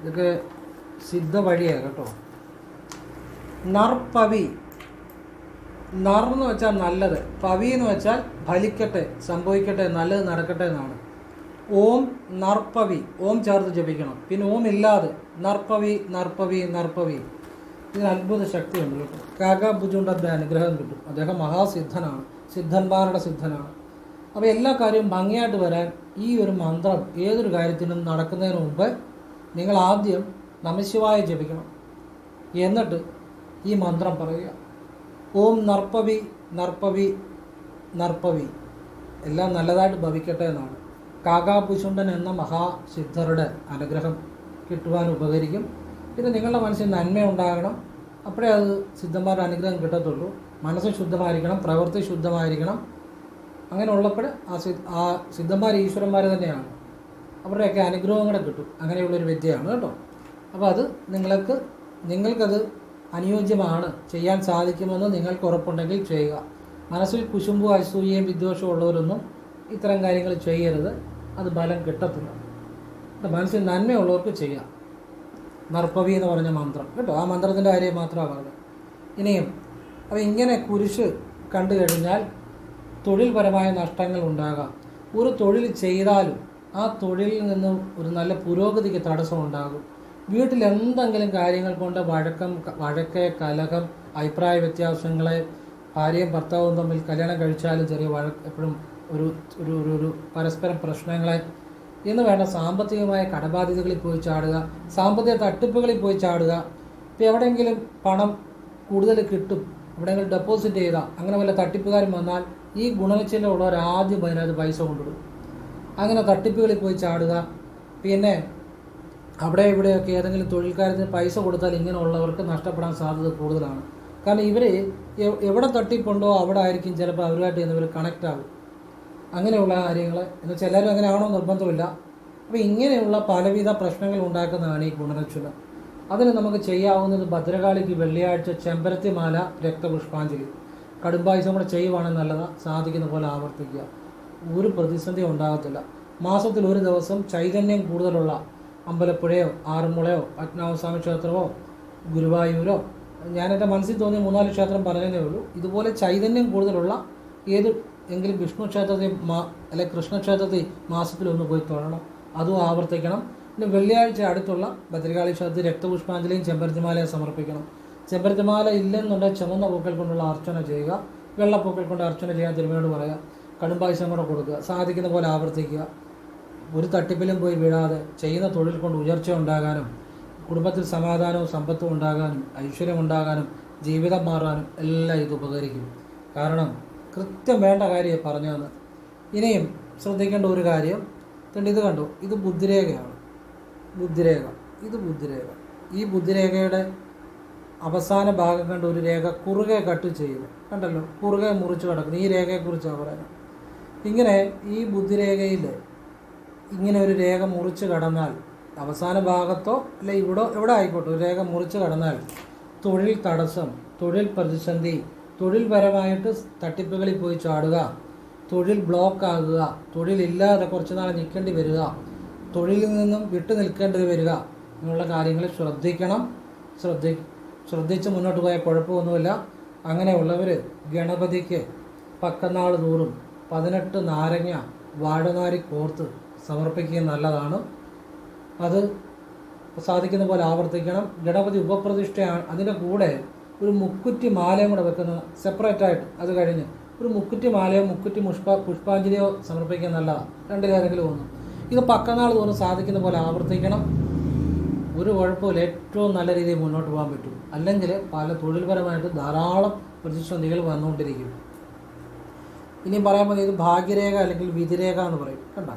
A: ഇതൊക്കെ സിദ്ധ വഴിയാണ് കേട്ടോ. നർപ്പവി. നർ എന്ന് വെച്ചാൽ നല്ലത്. പവി എന്ന് വെച്ചാൽ ഫലിക്കട്ടെ സംഭവിക്കട്ടെ നല്ലത് നടക്കട്ടെ എന്നാണ്. ഓം നർപ്പവി. ഓം ചേർത്ത് ജപിക്കണം. പിന്നെ ഓം ഇല്ലാതെ നർപ്പവി നർപ്പവി നർപ്പവി. ഇതിന് അത്ഭുത ശക്തിയുണ്ട് കേട്ടോ. കാകാബുജുണ്ടന്റെ അനുഗ്രഹം കിട്ടും. അദ്ദേഹം മഹാസിദ്ധനാണ്. സിദ്ധന്മാരുടെ സിദ്ധനാണ്. അപ്പോൾ എല്ലാ കാര്യവും ഭംഗിയായിട്ട് വരാൻ ഈ ഒരു മന്ത്രം ഏതൊരു കാര്യത്തിനും നടക്കുന്നതിന് മുമ്പ് നിങ്ങൾ ആദ്യം നമശിവായ ജപിക്കണം. എന്നിട്ട് ഈ മന്ത്രം പറയുക. ഓം നർപ്പവി നർപ്പവി നർപ്പവി. എല്ലാം നല്ലതായിട്ട് ഭവിക്കട്ടെ എന്നാണ്. കാകാപുശുണ്ടൻ എന്ന മഹാസിദ്ധരുടെ അനുഗ്രഹം കിട്ടുവാൻ ഉപകരിക്കും. പിന്നെ നിങ്ങളുടെ മനസ്സിൽ നന്മ ഉണ്ടാകണം. അപ്പോഴേ അത് സിദ്ധന്മാരുടെ അനുഗ്രഹം കിട്ടത്തുള്ളൂ. മനസ്സ് ശുദ്ധമായിരിക്കണം പ്രവൃത്തി ശുദ്ധമായിരിക്കണം. അങ്ങനെ ഉള്ളപ്പോൾ ആ സി ആ സിദ്ധന്മാർ ഈശ്വരന്മാർ തന്നെയാണ്. അവരുടെയൊക്കെ അനുഗ്രഹം കൂടെ കിട്ടും. അങ്ങനെയുള്ളൊരു വിദ്യയാണ് കേട്ടോ. അപ്പോൾ അത് നിങ്ങൾക്ക് നിങ്ങൾക്കത് അനുയോജ്യമാണ്. ചെയ്യാൻ സാധിക്കുമെന്ന് നിങ്ങൾക്ക് ഉറപ്പുണ്ടെങ്കിൽ ചെയ്യുക. മനസ്സിൽ കുശുമ്പും അസൂയയും വിദ്വേഷവും ഉള്ളവരൊന്നും ഇത്തരം കാര്യങ്ങൾ ചെയ്യരുത്. അത് ബലം കിട്ടത്തില്ല. മനസ്സിൽ നന്മയുള്ളവർക്ക് ചെയ്യാം. നർപ്പവി എന്ന് പറഞ്ഞ മന്ത്രം. കേട്ടോ? ആ മന്ത്രത്തിന്റെ കാര്യം മാത്രമാണ് പറഞ്ഞത്. ഇനിയും അപ്പോൾ ഇങ്ങനെ കുരിശ് കണ്ടു കഴിഞ്ഞാൽ തൊഴിൽപരമായ നഷ്ടങ്ങൾ ഉണ്ടാകാം. ഒരു തൊഴിൽ ചെയ്താലും ആ തൊഴിലിൽ നിന്നും ഒരു നല്ല പുരോഗതിക്ക് തടസ്സം ഉണ്ടാകും വീട്ടിൽ എന്തെങ്കിലും കാര്യങ്ങൾ കൊണ്ട് വഴക്കം വഴക്ക് കലഹം അഭിപ്രായ വ്യത്യാസങ്ങളെ ഭാര്യയും ഭർത്താവും തമ്മിൽ കല്യാണം കഴിച്ചാലും ചെറിയ വഴക്ക് എപ്പോഴും ഒരു ഒരു ഒരു പരസ്പരം പ്രശ്നങ്ങളെ എന്ന് വേണ്ട സാമ്പത്തികമായ കടബാധ്യതകളിൽ പോയി ചാടുക സാമ്പത്തിക തട്ടിപ്പുകളിൽ പോയി ചാടുക. ഇപ്പോൾ എവിടെയെങ്കിലും പണം കൂടുതൽ കിട്ടും എവിടെയെങ്കിലും ഡെപ്പോസിറ്റ് ചെയ്താൽ അങ്ങനെ വല്ല തട്ടിപ്പുകാരും വന്നാൽ ഈ ഗുണനിശ്ചയമുള്ളവർ ആദ്യം അതിനകത്ത് പൈസ കൊണ്ടുവിടും. അങ്ങനെ തട്ടിപ്പുകളിൽ പോയി ചാടുക. പിന്നെ അവിടെ ഇവിടെയൊക്കെ ഏതെങ്കിലും തൊഴിൽക്കാരത്തിന് പൈസ കൊടുത്താൽ ഇങ്ങനെയുള്ളവർക്ക് നഷ്ടപ്പെടാൻ സാധ്യത കൂടുതലാണ്. കാരണം ഇവർ എവിടെ തട്ടിപ്പുണ്ടോ അവിടെ ആയിരിക്കും ചിലപ്പോൾ അവരുമായിട്ട് ഇവർ കണക്റ്റ് ആകും അങ്ങനെയുള്ള കാര്യങ്ങൾ എന്ന് വെച്ചാൽ എല്ലാവരും അങ്ങനെ ആണോ നിർബന്ധമില്ല. അപ്പോൾ ഇങ്ങനെയുള്ള പലവിധ പ്രശ്നങ്ങൾ ഉണ്ടാക്കുന്നതാണ് ഈ ഗുണരക്ഷണം അതിന് നമുക്ക് ചെയ്യാവുന്നത് ഭദ്രകാളിക്ക് വെള്ളിയാഴ്ച ചെമ്പരത്തിമാല രക്തപുഷ്പാഞ്ജലി. കടുംപായസം കൂടെ ചെയ്യുവാണെങ്കിൽ നല്ലതാണ് സാധിക്കുന്ന പോലെ ആവർത്തിക്കുക. ഒരു പ്രതിസന്ധി ഉണ്ടാകത്തില്ല. മാസത്തിൽ ഒരു ദിവസം ചൈതന്യം കൂടുതലുള്ള അമ്പലപ്പുഴയോ ആറന്മുളയോ പത്മനാഭസ്വാമി ക്ഷേത്രമോ ഗുരുവായൂരോ ഞാൻ എന്റെ മനസ്സിൽ തോന്നിയ മൂന്നാൽ ക്ഷേത്രം പറഞ്ഞതേ ഉള്ളൂ. ഇതുപോലെ ചൈതന്യം കൂടുതലുള്ള ഏത് എങ്കിലും വിഷ്ണു ക്ഷേത്രത്തിൽ മാ അല്ലെ കൃഷ്ണക്ഷേത്രത്തിൽ മാസത്തിൽ ഒന്ന് പോയി തൊഴണം. അതും ആവർത്തിക്കണം. പിന്നെ വെള്ളിയാഴ്ച അടുത്തുള്ള ഭദ്രകാളി ക്ഷേത്രത്തിൽ രക്തപുഷ്പാഞ്ജലിയും ചെമ്പരത്തിമാലയും സമർപ്പിക്കണം. ചെമ്പരത്തിമാല ഇല്ലെന്നുണ്ടെങ്കിൽ ചുമന്ന പൂക്കൾ കൊണ്ടുള്ള അർച്ചന ചെയ്യുക. വെള്ളപ്പൂക്കൾ കൊണ്ട് അർച്ചന ചെയ്യാൻ തിരുമയോട് പറയുക. കടുംബായുസം കൂടെ കൊടുക്കുക. സാധിക്കുന്ന പോലെ ആവർത്തിക്കുക. ഒരു തട്ടിപ്പിലും പോയി വീഴാതെ ചെയ്യുന്ന തൊഴിൽ കൊണ്ട് ഉയർച്ച ഉണ്ടാകാനും കുടുംബത്തിൽ സമാധാനവും സമ്പത്തും ഉണ്ടാകാനും ഐശ്വര്യം ഉണ്ടാകാനും ജീവിതം മാറാനും എല്ലാം ഇത് ഉപകരിക്കും. കാരണം കൃത്യം വേണ്ട കാര്യം പറഞ്ഞു തന്ന് ഇനിയും ശ്രദ്ധിക്കേണ്ട ഒരു കാര്യം കണ്ട് ഇത് കണ്ടു? ഇത് ബുദ്ധിരേഖയാണ്. ബുദ്ധിരേഖ. ഇത് ബുദ്ധിരേഖ. ഈ ബുദ്ധിരേഖയുടെ അവസാന ഭാഗം കണ്ട ഒരു രേഖ കുറുകെ കട്ട് ചെയ്യുക കണ്ടല്ലോ? കുറുകെ മുറിച്ച് കിടക്കുന്നു. ഈ രേഖയെക്കുറിച്ചാണ് പറയുന്നത്. ഇങ്ങനെ ഈ ബുദ്ധിരേഖയിൽ ഇങ്ങനെ ഒരു രേഖ മുറിച്ച് കടന്നാൽ അവസാന ഭാഗത്തോ അല്ല ഇവിടെ എവിടെ ആയിക്കോട്ടെ ഒരു രേഖ മുറിച്ച് കടന്നാൽ തൊഴിൽ തടസ്സം തൊഴിൽ പ്രതിസന്ധി തൊഴിൽപരമായിട്ട് തട്ടിപ്പുകളിൽ പോയി ചാടുക തൊഴിൽ ബ്ലോക്ക് ആകുക തൊഴിലില്ലാതെ കുറച്ച് നാൾ നിൽക്കേണ്ടി വരിക തൊഴിലിൽ നിന്നും വിട്ടു നിൽക്കേണ്ടി വരിക എന്നുള്ള കാര്യങ്ങൾ ശ്രദ്ധിക്കണം. ശ്രദ്ധി ശ്രദ്ധിച്ച് മുന്നോട്ട് പോയാൽ കുഴപ്പമൊന്നുമില്ല. അങ്ങനെയുള്ളവർ ഗണപതിക്ക് പക്കനാൾ തോറും പതിനെട്ട് നാരങ്ങ വാഴനാരി കോർത്ത് സമർപ്പിക്കുക നല്ലതാണ്. അത് സാധിക്കുന്ന പോലെ ആവർത്തിക്കണം. ഗണപതി ഉപപ്രതിഷ്ഠയാണ് അതിന്റെ കൂടെ ഒരു മുക്കുറ്റി മാലയും കൂടെ വെക്കുന്നത് സെപ്പറേറ്റായിട്ട് അത് കഴിഞ്ഞ് ഒരു മുക്കുറ്റി മാലയോ മുക്കുറ്റി പുഷ്പ പുഷ്പാഞ്ജലിയോ സമർപ്പിക്കുക നല്ലതാണ് രണ്ടിലേതെങ്കിലും ഒന്ന് ഇത് പക്കനാൾ തോന്നും സാധിക്കുന്ന പോലെ ആവർത്തിക്കണം. ഒരു കുഴപ്പമില്ല. ഏറ്റവും നല്ല രീതിയിൽ മുന്നോട്ട് പോകാൻ പറ്റും. അല്ലെങ്കിൽ പല തൊഴിൽപരമായിട്ട് ധാരാളം പ്രതിസന്ധികൾ വന്നുകൊണ്ടിരിക്കും. ഇനി പറയാൻ പോകുന്നത് ഇത് ഭാഗ്യരേഖ അല്ലെങ്കിൽ വിധിരേഖ എന്ന് പറയും. കണ്ട?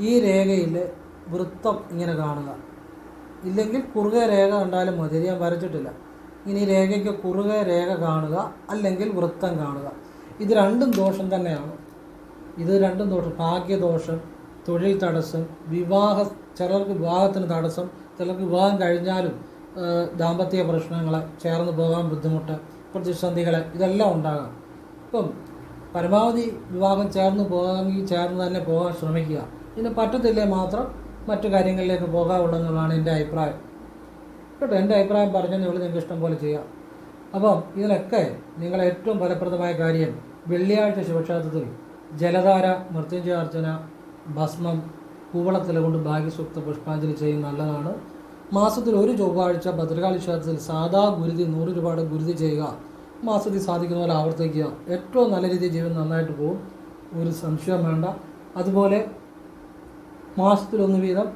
A: ഈ രേഖയിൽ വൃത്തം ഇങ്ങനെ കാണുക. ഇല്ലെങ്കിൽ കുറുകെ രേഖ കണ്ടാലും മതി. ഞാൻ വരച്ചിട്ടില്ല. ഇനി രേഖയ്ക്ക് കുറുകെ രേഖ കാണുക അല്ലെങ്കിൽ വൃത്തം കാണുക. ഇത് രണ്ടും ദോഷം തന്നെയാണ്. ഇത് രണ്ടും ദോഷം. ഭാഗ്യദോഷം തൊഴിൽ തടസ്സം വിവാഹ ചിലർക്ക് വിവാഹത്തിന് തടസ്സം ചിലർക്ക് വിവാഹം കഴിഞ്ഞാലും ദാമ്പത്യ പ്രശ്നങ്ങൾ ചേർന്ന് പോകാൻ ബുദ്ധിമുട്ട് പ്രതിസന്ധികൾ ഇതെല്ലാം ഉണ്ടാകാം. ഇപ്പം പരമാവധി വിവാഹം ചേർന്ന് പോകാമെങ്കിൽ ചേർന്ന് തന്നെ പോകാൻ ശ്രമിക്കുക. ഇതിന് പറ്റത്തില്ലേ മാത്രം മറ്റു കാര്യങ്ങളിലേക്ക് പോകാവുള്ളൂ എന്റെ അഭിപ്രായം. കേട്ടോ എന്റെ അഭിപ്രായം പറഞ്ഞതേ ഉള്ളൂ നിങ്ങൾക്ക് ഇഷ്ടം പോലെ ചെയ്യാം. അപ്പം ഇതിലൊക്കെ നിങ്ങളെ ഏറ്റവും ഫലപ്രദമായ കാര്യം വെള്ളിയാഴ്ച ശിവക്ഷേത്രത്തിൽ ജലധാര മൃത്യുഞ്ജയാർച്ചന ഭസ്മം കൂവളത്തില കൊണ്ട് ഭാഗ്യസൂക്ത പുഷ്പാഞ്ജലി ചെയ്യും നല്ലതാണ്. മാസത്തിൽ ഒരു ചൊവ്വാഴ്ച ഭദ്രകാളി ക്ഷേത്രത്തിൽ സാധാ ഗുരുതി നൂറ് രൂപയുടെ ഗുരുതി ചെയ്യുക. മാസത്തിൽ സാധിക്കുന്ന പോലെ ആവർത്തിക്കുക. ഏറ്റവും നല്ല രീതിയിൽ ജീവിതം നന്നായിട്ട് പോകും. ഒരു സംശയം വേണ്ട. അതുപോലെ മാസത്തിലൊന്ന് വീതം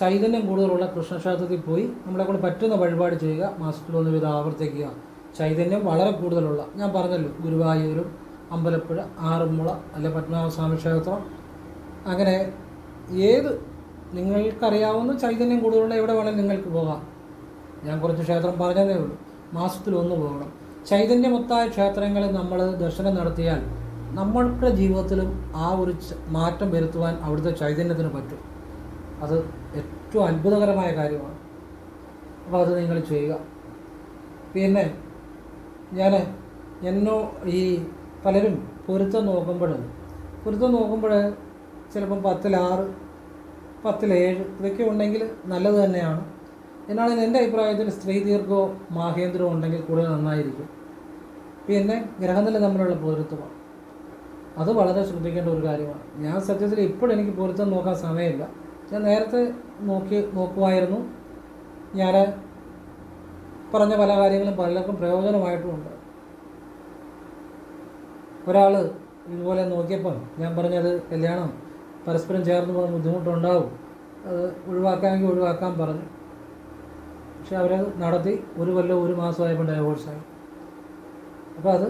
A: ചൈതന്യം കൂടുതലുള്ള കൃഷ്ണക്ഷേത്രത്തിൽ പോയി നമ്മളെ കൊണ്ട് പറ്റുന്ന വഴിപാട് ചെയ്യുക. മാസത്തിലൊന്ന് വീതം ആവർത്തിക്കുക. ചൈതന്യം വളരെ കൂടുതലുള്ള ഞാൻ പറഞ്ഞല്ലോ ഗുരുവായൂരും അമ്പലപ്പുഴ ആറന്മുള അല്ലെ പത്മനാഭസ്വാമി ക്ഷേത്രം. അങ്ങനെ ഏത് നിങ്ങൾക്കറിയാവുന്ന ചൈതന്യം കൂടുതലുള്ള എവിടെ വേണമെങ്കിലും നിങ്ങൾക്ക് പോകാം. ഞാൻ കുറച്ച് ക്ഷേത്രം പറഞ്ഞതേ ഉള്ളൂ. മാസത്തിലൊന്ന് പോകണം. ചൈതന്യമൊത്തായ ക്ഷേത്രങ്ങളിൽ നമ്മൾ ദർശനം നടത്തിയാൽ നമ്മളുടെ ജീവിതത്തിലും ആ ഒരു മാറ്റം വരുത്തുവാൻ അവിടുത്തെ ചൈതന്യത്തിന് പറ്റും. അത് ഏറ്റവും അത്ഭുതകരമായ കാര്യമാണ്. അപ്പോൾ അത് നിങ്ങൾ ചെയ്യുക. പിന്നെ ഞാൻ എന്നോ ഈ പലരും പൊരുത്തം നോക്കുമ്പോൾ പൊരുത്തം നോക്കുമ്പോൾ ചിലപ്പം പത്തിലാറ് പത്തിലേഴ് ഇതൊക്കെ ഉണ്ടെങ്കിൽ നല്ലത് തന്നെയാണ്. എന്നാണെങ്കിൽ എന്റെ അഭിപ്രായത്തിൽ സ്ത്രീ ദീർഘോ മാഹേന്ദ്രോ ഉണ്ടെങ്കിൽ കൂടുതൽ നന്നായിരിക്കും. പിന്നെ ഗ്രഹനില തമ്മിലുള്ള പൊരുത്തമാണ്. അത് വളരെ ശ്രദ്ധിക്കേണ്ട ഒരു കാര്യമാണ്. ഞാൻ സത്യത്തിൽ ഇപ്പോഴും എനിക്ക് പൊരുത്തം നോക്കാൻ സമയമില്ല. ഞാൻ നേരത്തെ നോക്കി നോക്കുമായിരുന്നു. ഞാൻ പറഞ്ഞ പല കാര്യങ്ങളും പലർക്കും പ്രയോജനമായിട്ടുമുണ്ട് ഒരാൾ ഇതുപോലെ നോക്കിയപ്പം ഞാൻ പറഞ്ഞത് കല്യാണം പരസ്പരം ചേർന്ന് പോകാൻ ബുദ്ധിമുട്ടുണ്ടാവും. അത് ഒഴിവാക്കാമെങ്കിൽ ഒഴിവാക്കാൻ പറഞ്ഞു. പക്ഷെ അവരത് നടത്തി ഒരു കൊല്ലം ഒരു മാസമായപ്പോൾ ഡൈവോഴ്സായി അപ്പോൾ അത്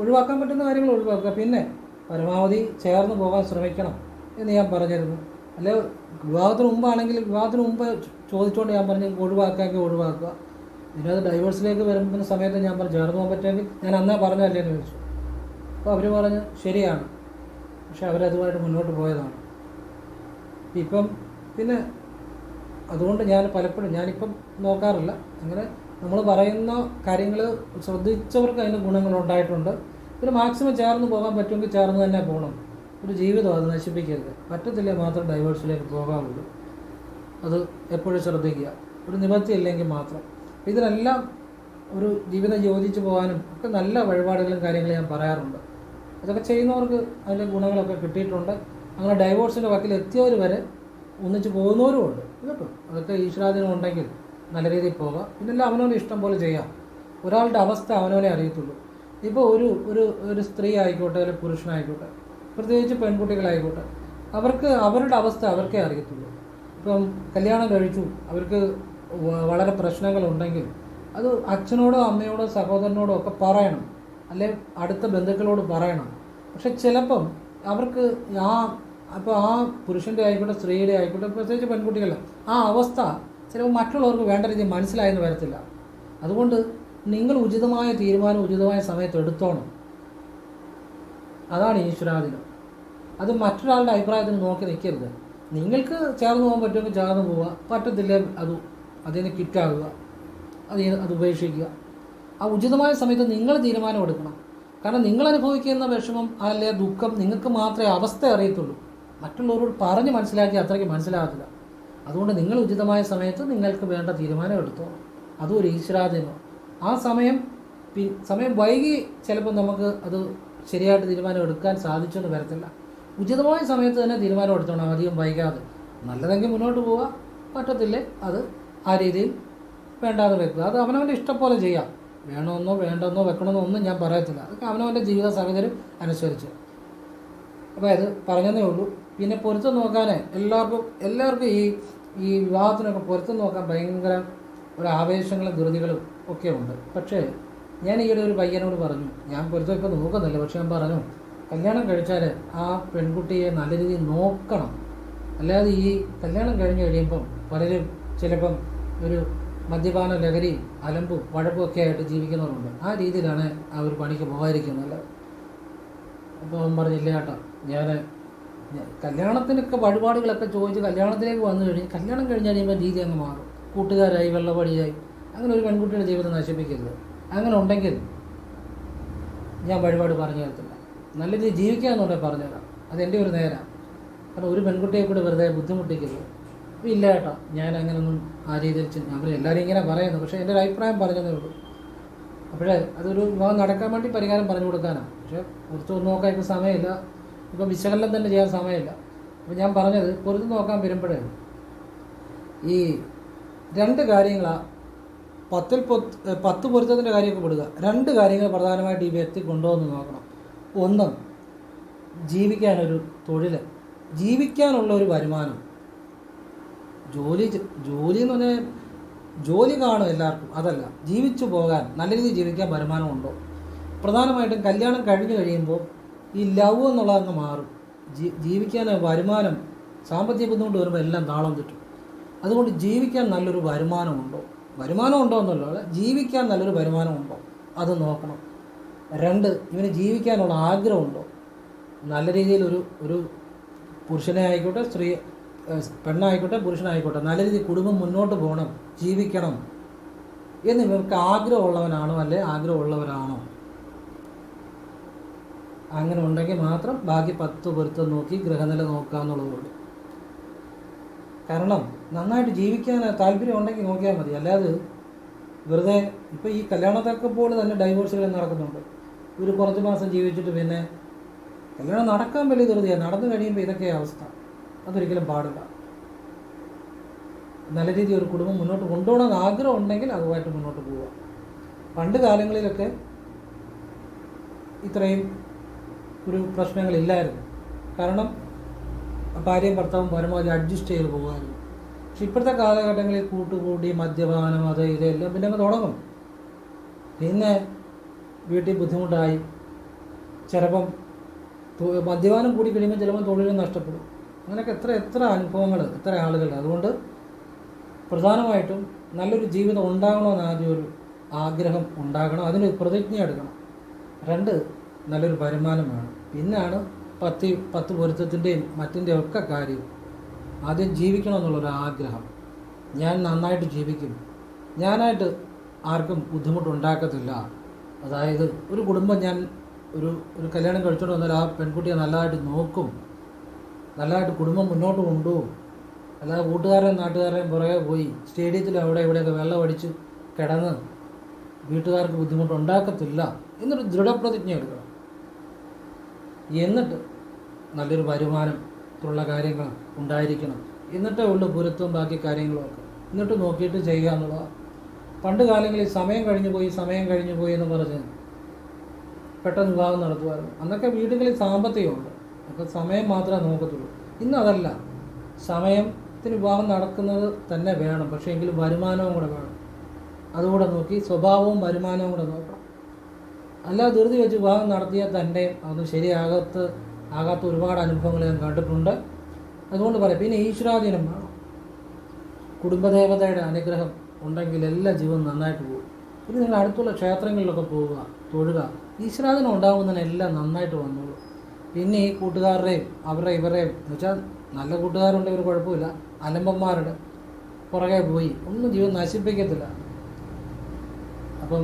A: ഒഴിവാക്കാൻ പറ്റുന്ന കാര്യങ്ങൾ ഒഴിവാക്കുക. പിന്നെ പരമാവധി ചേർന്ന് പോകാൻ ശ്രമിക്കണം എന്ന് ഞാൻ പറഞ്ഞിരുന്നു. അല്ലെ വിവാഹത്തിന് മുമ്പാണെങ്കിൽ വിവാഹത്തിന് മുമ്പ് ചോദിച്ചുകൊണ്ട് ഞാൻ പറഞ്ഞു ഒഴിവാക്കാമെങ്കിൽ ഒഴിവാക്കുക ഇതിനകത്ത് ഡൈവേഴ്സിലേക്ക് വരുമ്പോൾ സമയത്ത് ഞാൻ പറഞ്ഞു ചേർന്ന് പോകാൻ പറ്റുമെങ്കിൽ ഞാൻ അന്നേ പറഞ്ഞല്ലേ എന്ന് ചോദിച്ചു. അപ്പോൾ അവർ പറഞ്ഞു ശരിയാണ്. പക്ഷെ അവരതുമായിട്ട് മുന്നോട്ട് പോയതാണ്. ഇപ്പം പിന്നെ അതുകൊണ്ട് ഞാൻ പലപ്പോഴും ഞാനിപ്പം നോക്കാറില്ല. അങ്ങനെ നമ്മൾ പറയുന്ന കാര്യങ്ങൾ ശ്രദ്ധിച്ചവർക്ക് അതിന് ഗുണങ്ങൾ ഉണ്ടായിട്ടുണ്ട്. പിന്നെ മാക്സിമം ചേർന്ന് പോകാൻ പറ്റുമെങ്കിൽ ചേർന്ന് തന്നെ പോകണം ഒരു ജീവിതം അത് നശിപ്പിക്കരുത്. പറ്റത്തില്ലേ മാത്രം ഡൈവേഴ്സിലേക്ക് പോകാവുള്ളൂ. അത് എപ്പോഴും ശ്രദ്ധിക്കുക. ഒരു നിവൃത്തി ഇല്ലെങ്കിൽ മാത്രം. ഇതിനെല്ലാം ഒരു ജീവിതം യോജിച്ച് പോകാനും ഒക്കെ നല്ല വഴിപാടുകളും കാര്യങ്ങളും ഞാൻ പറയാറുണ്ട്. അതൊക്കെ ചെയ്യുന്നവർക്ക് അതിന്റെ ഗുണങ്ങളൊക്കെ കിട്ടിയിട്ടുണ്ട്. അങ്ങനെ ഡൈവോഴ്സിന്റെ വക്കിൽ എത്തിയവർ വരെ ഒന്നിച്ച് പോകുന്നവരും ഉണ്ട്. കേട്ടോ? അതൊക്കെ ഈശ്വരാധീനം ഉണ്ടെങ്കിൽ നല്ല രീതിയിൽ പോകാം. പിന്നെല്ലാം അവനവന് ഇഷ്ടം പോലെ ചെയ്യാം. ഒരാളുടെ അവസ്ഥ അവനവനെ അറിയത്തുള്ളൂ. ഇപ്പോൾ ഒരു ഒരു ഒരു സ്ത്രീ ആയിക്കോട്ടെ അല്ലെങ്കിൽ പുരുഷനായിക്കോട്ടെ പ്രത്യേകിച്ച് പെൺകുട്ടികളായിക്കോട്ടെ അവർക്ക് അവരുടെ അവസ്ഥ അവർക്കേ അറിയത്തുള്ളൂ. ഇപ്പം കല്യാണം കഴിച്ചു അവർക്ക് വളരെ പ്രശ്നങ്ങളുണ്ടെങ്കിൽ അത് അച്ഛനോടോ അമ്മയോടോ സഹോദരനോടോ ഒക്കെ പറയണം. അല്ലെ അടുത്ത ബന്ധുക്കളോട് പറയണം. പക്ഷെ ചിലപ്പം അവർക്ക് ആ അപ്പോൾ ആ പുരുഷന്റെ ആയിക്കോട്ടെ സ്ത്രീയുടെ ആയിക്കോട്ടെ പ്രത്യേകിച്ച് പെൺകുട്ടികൾ ആ അവസ്ഥ ചിലപ്പോൾ മറ്റുള്ളവർക്ക് വേണ്ട രീതിയിൽ മനസ്സിലായെന്ന് വരത്തില്ല. അതുകൊണ്ട് നിങ്ങൾ ഉചിതമായ തീരുമാനം ഉചിതമായ സമയത്ത് എടുത്തോണം. അതാണ് ഈശ്വരാധീനം അത് മറ്റൊരാളുടെ അഭിപ്രായത്തിന് നോക്കി നിൽക്കരുത്. നിങ്ങൾക്ക് ചേർന്ന് പോകാൻ പറ്റുമെങ്കിൽ ചേർന്ന് പോവുക. പറ്റത്തില്ല അത് അതിൽ നിന്ന് കിറ്റാകുക അത് അത് ഉപേക്ഷിക്കുക. ആ ഉചിതമായ സമയത്ത് നിങ്ങൾ തീരുമാനം എടുക്കണം. കാരണം നിങ്ങൾ അനുഭവിക്കുന്ന വിഷമം അല്ലെ ദുഃഖം നിങ്ങൾക്ക് മാത്രമേ അവസ്ഥ അറിയത്തുള്ളൂ. മറ്റുള്ളവരോട് പറഞ്ഞ് മനസ്സിലാക്കി അത്രയ്ക്ക് മനസ്സിലാകത്തില്ല. അതുകൊണ്ട് നിങ്ങൾ ഉചിതമായ സമയത്ത് നിങ്ങൾക്ക് വേണ്ട തീരുമാനം എടുത്തോ അതും ഒരു ഈശ്വരാധീനമാണ് ആ സമയം സമയം വൈകി ചിലപ്പോൾ നമുക്ക് അത് ശരിയായിട്ട് തീരുമാനം എടുക്കാൻ സാധിച്ചെന്ന് വരത്തില്ല. ഉചിതമായ സമയത്ത് തന്നെ തീരുമാനം എടുത്തോണം അധികം വൈകാതെ. നല്ലതെങ്കിൽ മുന്നോട്ട് പോവുക പറ്റത്തില്ലേ? അത് ആ രീതിയിൽ വേണ്ടാതെ വെക്കുക. അത് അവനവന്റെ ഇഷ്ടം പോലെ ചെയ്യാം. വേണമെന്നോ വേണ്ടെന്നോ വെക്കണമെന്നോ ഒന്നും ഞാൻ പറയത്തില്ല. അതൊക്കെ അവനവന്റെ ജീവിത സാഹചര്യം അനുസരിച്ച്. അപ്പോൾ അത് പറഞ്ഞതേ ഉള്ളൂ. പിന്നെ പൊരുത്തം നോക്കാൻ എല്ലാവർക്കും എല്ലാവർക്കും ഈ ഈ വിവാഹത്തിനൊക്കെ പൊരുത്തം നോക്കാൻ ഭയങ്കര ഒരു ആവേശങ്ങളും ധൃതികളും ഒക്കെ ഉണ്ട്. പക്ഷേ ഞാൻ ഈയിടെ ഒരു പയ്യനോട് പറഞ്ഞു ഞാൻ പൊരുത്തം ഇപ്പോൾ നോക്കുന്നില്ല പക്ഷെ ഞാൻ പറഞ്ഞു കല്യാണം കഴിച്ചാൽ ആ പെൺകുട്ടിയെ നല്ല രീതിയിൽ നോക്കണം. അല്ലാതെ ഈ കല്യാണം കഴിഞ്ഞ് കഴിയുമ്പം പലരും ചിലപ്പം ഒരു മദ്യപാന ലഹരി അലമ്പും വഴപ്പും ഒക്കെ ആയിട്ട് ജീവിക്കുന്നവരുണ്ട്. ആ രീതിയിലാണ് ആ ഒരു പണിക്ക് പോകാതിരിക്കുന്നത്. അപ്പോൾ അവൻ പറഞ്ഞില്ല ചേട്ടാ ഞാൻ കല്യാണത്തിനൊക്കെ വഴിപാടുകളൊക്കെ ചോദിച്ച് കല്യാണത്തിലേക്ക് വന്നു കഴിഞ്ഞ് കല്യാണം കഴിഞ്ഞ് കഴിയുമ്പോൾ രീതി അങ്ങ് മാറും. കൂട്ടുകാരായി വെള്ളപടിയായി അങ്ങനെ ഒരു പെൺകുട്ടിയുടെ ജീവിതം നശിപ്പിക്കരുത്. അങ്ങനെ ഉണ്ടെങ്കിൽ ഞാൻ വഴിപാട് പറഞ്ഞു തരത്തില്ല. നല്ല രീതിയിൽ ജീവിക്കുക എന്നുണ്ടെങ്കിൽ പറഞ്ഞുതരാം അതെന്റെ ഒരു നേരാണ് കാരണം ഒരു പെൺകുട്ടിയെ കൂടെ വെറുതെ ബുദ്ധിമുട്ടിക്കരുത്. അപ്പോൾ ഇല്ല കേട്ടോ. ഞാൻ അങ്ങനൊന്നും ആ രീതിയിൽ പറയും എല്ലാവരും ഇങ്ങനെ പറയുന്നു. പക്ഷേ എന്റെ ഒരു അഭിപ്രായം പറഞ്ഞതേ ഉള്ളൂ. അപ്പോഴേ അതൊരു വിവാഹം നടക്കാൻ വേണ്ടി പരിഹാരം പറഞ്ഞു കൊടുക്കാനാണ് പക്ഷേ പുറത്തൊന്നും നോക്കാൻ ഇപ്പോൾ സമയമില്ല. ഇപ്പോൾ വിശകലനം തന്നെ ചെയ്യാൻ സമയമില്ല. അപ്പോൾ ഞാൻ പറഞ്ഞത് പുറത്ത് നോക്കാൻ വരുമ്പോഴേ ഈ രണ്ട് കാര്യങ്ങളാണ് പത്തിൽ പൊത്ത് പൊരുത്തത്തിന്റെ കാര്യമൊക്കെ വിടുക രണ്ട് കാര്യങ്ങൾ പ്രധാനമായിട്ട് ഈ വ്യക്തി കൊണ്ടുവന്ന് നോക്കണം. ഒന്ന് ജീവിക്കാനൊരു തൊഴിൽ ജീവിക്കാനുള്ള ഒരു വരുമാനം. ജോലി ജോലി എന്ന് പറഞ്ഞാൽ ജോലി കാണും എല്ലാവർക്കും. അതല്ല ജീവിച്ചു പോകാൻ നല്ല രീതിയിൽ ജീവിക്കാൻ വരുമാനമുണ്ടോ? പ്രധാനമായിട്ടും കല്യാണം കഴിഞ്ഞു കഴിയുമ്പോൾ ഈ ലവ് എന്നുള്ളതങ്ങ് മാറും. ജീ ജീവിക്കാൻ വരുമാനം സാമ്പത്തിക ബുദ്ധിമുട്ട് വരുമ്പോൾ എല്ലാം താളം തെറ്റും. അതുകൊണ്ട് ജീവിക്കാൻ നല്ലൊരു വരുമാനമുണ്ടോ? വരുമാനം ഉണ്ടോ എന്നല്ല. ജീവിക്കാൻ നല്ലൊരു വരുമാനം ഉണ്ടോ? അത് നോക്കണം. രണ്ട് ഇവന് ജീവിക്കാനുള്ള ആഗ്രഹമുണ്ടോ നല്ല രീതിയിൽ ഒരു ഒരു പുരുഷനെ ആയിക്കോട്ടെ സ്ത്രീ പെണ്ണായിക്കോട്ടെ പുരുഷനായിക്കോട്ടെ നല്ല രീതിയിൽ കുടുംബം മുന്നോട്ട് പോകണം ജീവിക്കണം എന്ന് ഇവർക്ക് ആഗ്രഹമുള്ളവനാണോ അല്ലെ ആഗ്രഹമുള്ളവരാണോ? അങ്ങനെ ഉണ്ടെങ്കിൽ മാത്രം ബാക്കി പത്ത് പൊരുത്തം നോക്കി ഗ്രഹനില നോക്കാന്നുള്ളതുള്ളൂ കാരണം നന്നായിട്ട് ജീവിക്കാൻ താല്പര്യം ഉണ്ടെങ്കിൽ നോക്കിയാൽ മതി. അല്ലാതെ വെറുതെ ഇപ്പോൾ ഈ കല്യാണത്തൊക്കെ പോലെ തന്നെ ഡൈവോഴ്സുകൾ നടക്കുന്നുണ്ട്. ഒരു കുറച്ച് മാസം ജീവിച്ചിട്ട് പിന്നെ കല്യാണം നടക്കാൻ വലിയ ധൃതിയാണ്. നടന്നു കഴിയുമ്പോൾ ഇതൊക്കെ അവസ്ഥ. അതൊരിക്കലും പാടില്ല. നല്ല രീതിയിൽ ഒരു കുടുംബം മുന്നോട്ട് കൊണ്ടുപോകണം എന്ന് ആഗ്രഹം ഉണ്ടെങ്കിൽ അതുമായിട്ട് മുന്നോട്ട് പോവുക. പണ്ട് കാലങ്ങളിലൊക്കെ ഇത്രയും ഒരു പ്രശ്നങ്ങളില്ലായിരുന്നു. കാരണം ഭാര്യയും ഭർത്താവും പരമാവധി അഡ്ജസ്റ്റ് ചെയ്ത് പോകുമായിരുന്നു പക്ഷെ ഇപ്പോഴത്തെ കാലഘട്ടങ്ങളിൽ കൂട്ടുകൂടി മദ്യപാനം അത് ഇതെല്ലാം പിന്നെ അങ്ങ് തുടങ്ങും. പിന്നെ വീട്ടിൽ ബുദ്ധിമുട്ടായി. ചിലപ്പം മദ്യപാനം കൂടി കഴിയുമ്പോൾ ചിലപ്പം തൊഴിലും നഷ്ടപ്പെടും. അങ്ങനെയൊക്കെ എത്ര എത്ര അനുഭവങ്ങൾ എത്ര ആളുകൾ. അതുകൊണ്ട് പ്രധാനമായിട്ടും നല്ലൊരു ജീവിതം ഉണ്ടാകണമെന്ന് ആദ്യം ഒരു ആഗ്രഹം ഉണ്ടാകണം. അതിന് പ്രതിജ്ഞ എടുക്കണം. രണ്ട് നല്ലൊരു വരുമാനം വേണം. പിന്നാണ് പത്ത് പത്ത് പൊരുത്തത്തിന്റെയും മറ്റിന്റെയും ഒക്കെ കാര്യം. ആദ്യം ജീവിക്കണമെന്നുള്ളൊരു ആഗ്രഹം. ഞാൻ നന്നായിട്ട് ജീവിക്കും. ഞാനായിട്ട് ആർക്കും ബുദ്ധിമുട്ടുണ്ടാക്കത്തില്ല. അതായത് ഒരു കുടുംബം ഞാൻ ഒരു ഒരു കല്യാണം കഴിച്ചോണ്ട് വന്നാൽ ആ പെൺകുട്ടിയെ നല്ലതായിട്ട് നോക്കും. നല്ലതായിട്ട് കുടുംബം മുന്നോട്ട് കൊണ്ടുപോകും. അല്ലാതെ കൂട്ടുകാരെയും നാട്ടുകാരെയും പുറകെ പോയി സ്റ്റേഡിയത്തിൽ അവിടെ ഇവിടെയൊക്കെ വെള്ളം അടിച്ച് കിടന്ന് വീട്ടുകാർക്ക് ബുദ്ധിമുട്ടുണ്ടാക്കത്തില്ല. എന്നൊരു ദൃഢപ്രതിജ്ഞ എടുക്കണം. എന്നിട്ട് നല്ലൊരു വരുമാനം ഉള്ള കാര്യങ്ങൾ ഉണ്ടായിരിക്കണം. എന്നിട്ടേ ഉള്ളു പുരത്തും ബാക്കി കാര്യങ്ങളൊക്കെ. എന്നിട്ട് നോക്കിയിട്ട് ചെയ്യുക എന്നുള്ളതാണ് പണ്ട് കാലങ്ങളിൽ സമയം കഴിഞ്ഞു പോയി സമയം കഴിഞ്ഞു പോയി എന്ന് പറഞ്ഞ് പെട്ടെന്ന് വിവാഹം നടത്തുമായിരുന്നു. അന്നൊക്കെ വീടുകളിൽ സാമ്പത്തികമുണ്ട്. അപ്പോൾ സമയം മാത്രമേ നോക്കത്തുള്ളൂ. ഇന്ന് അതല്ല. സമയത്തിന് വിവാഹം നടക്കുന്നത് തന്നെ വേണം. പക്ഷേ എങ്കിലും വരുമാനവും കൂടെ വേണം. അതുകൂടെ നോക്കി സ്വഭാവവും വരുമാനവും കൂടെ നോക്കണം. അല്ലാതെ ധൃതി വെച്ച് വിവാഹം നടത്തിയാൽ തന്നെ അത് ശരിയാകത്ത് ആകാത്ത ഒരുപാട് അനുഭവങ്ങൾ ഞാൻ കണ്ടിട്ടുണ്ട്. അതുകൊണ്ട് പറയാം പിന്നെ ഈശ്വരാധീനം വേണം. കുടുംബദേവതയുടെ അനുഗ്രഹം ഉണ്ടെങ്കിൽ എല്ലാ ജീവനും നന്നായിട്ട് പോകും. പിന്നെ നിങ്ങൾ അടുത്തുള്ള ക്ഷേത്രങ്ങളിലൊക്കെ പോവുക തൊഴുക ഈശ്വരാധീനം ഉണ്ടാകുന്നതിന് എല്ലാം നന്നായിട്ട് വന്നോളൂ. പിന്നെ ഈ കൂട്ടുകാരുടെയും അവരുടെ ഇവരുടെയും എന്ന് വെച്ചാൽ നല്ല കൂട്ടുകാരുണ്ട് ഒരു കുഴപ്പമില്ല. അലമ്പന്മാരുടെ പുറകെ പോയി ഒന്നും ജീവൻ നശിപ്പിക്കത്തില്ല. അപ്പം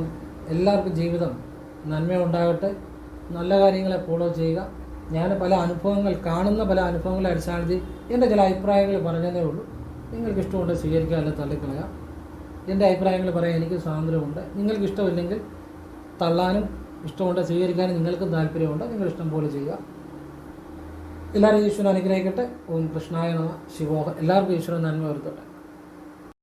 A: എല്ലാവർക്കും ജീവിതം നന്മയുണ്ടാകട്ടെ. നല്ല കാര്യങ്ങളെ ഫോളോ ചെയ്യുക. ഞാൻ പല അനുഭവങ്ങൾ കാണുന്ന പല അനുഭവങ്ങളെ അടിസ്ഥാനത്തിൽ എന്റെ ചില അഭിപ്രായങ്ങൾ പറഞ്ഞതേ ഉള്ളൂ. നിങ്ങൾക്ക് ഇഷ്ടമുണ്ട് സ്വീകരിക്കുക അല്ലെങ്കിൽ തള്ളിക്കളയുക. എന്റെ അഭിപ്രായങ്ങൾ പറയാൻ എനിക്ക് സ്വാതന്ത്ര്യമുണ്ട്. നിങ്ങൾക്ക് ഇഷ്ടമില്ലെങ്കിൽ തള്ളാനും ഇഷ്ടമുണ്ട് സ്വീകരിക്കാനും നിങ്ങൾക്കും താല്പര്യമുണ്ട് നിങ്ങൾ ഇഷ്ടം പോലെ ചെയ്യുക. എല്ലാവരും ഈശ്വരൻ അനുഗ്രഹിക്കട്ടെ. ഓം കൃഷ്ണായ ശിവോഹ എല്ലാവർക്കും ഈശ്വരൻ നന്മ വരുത്തട്ടെ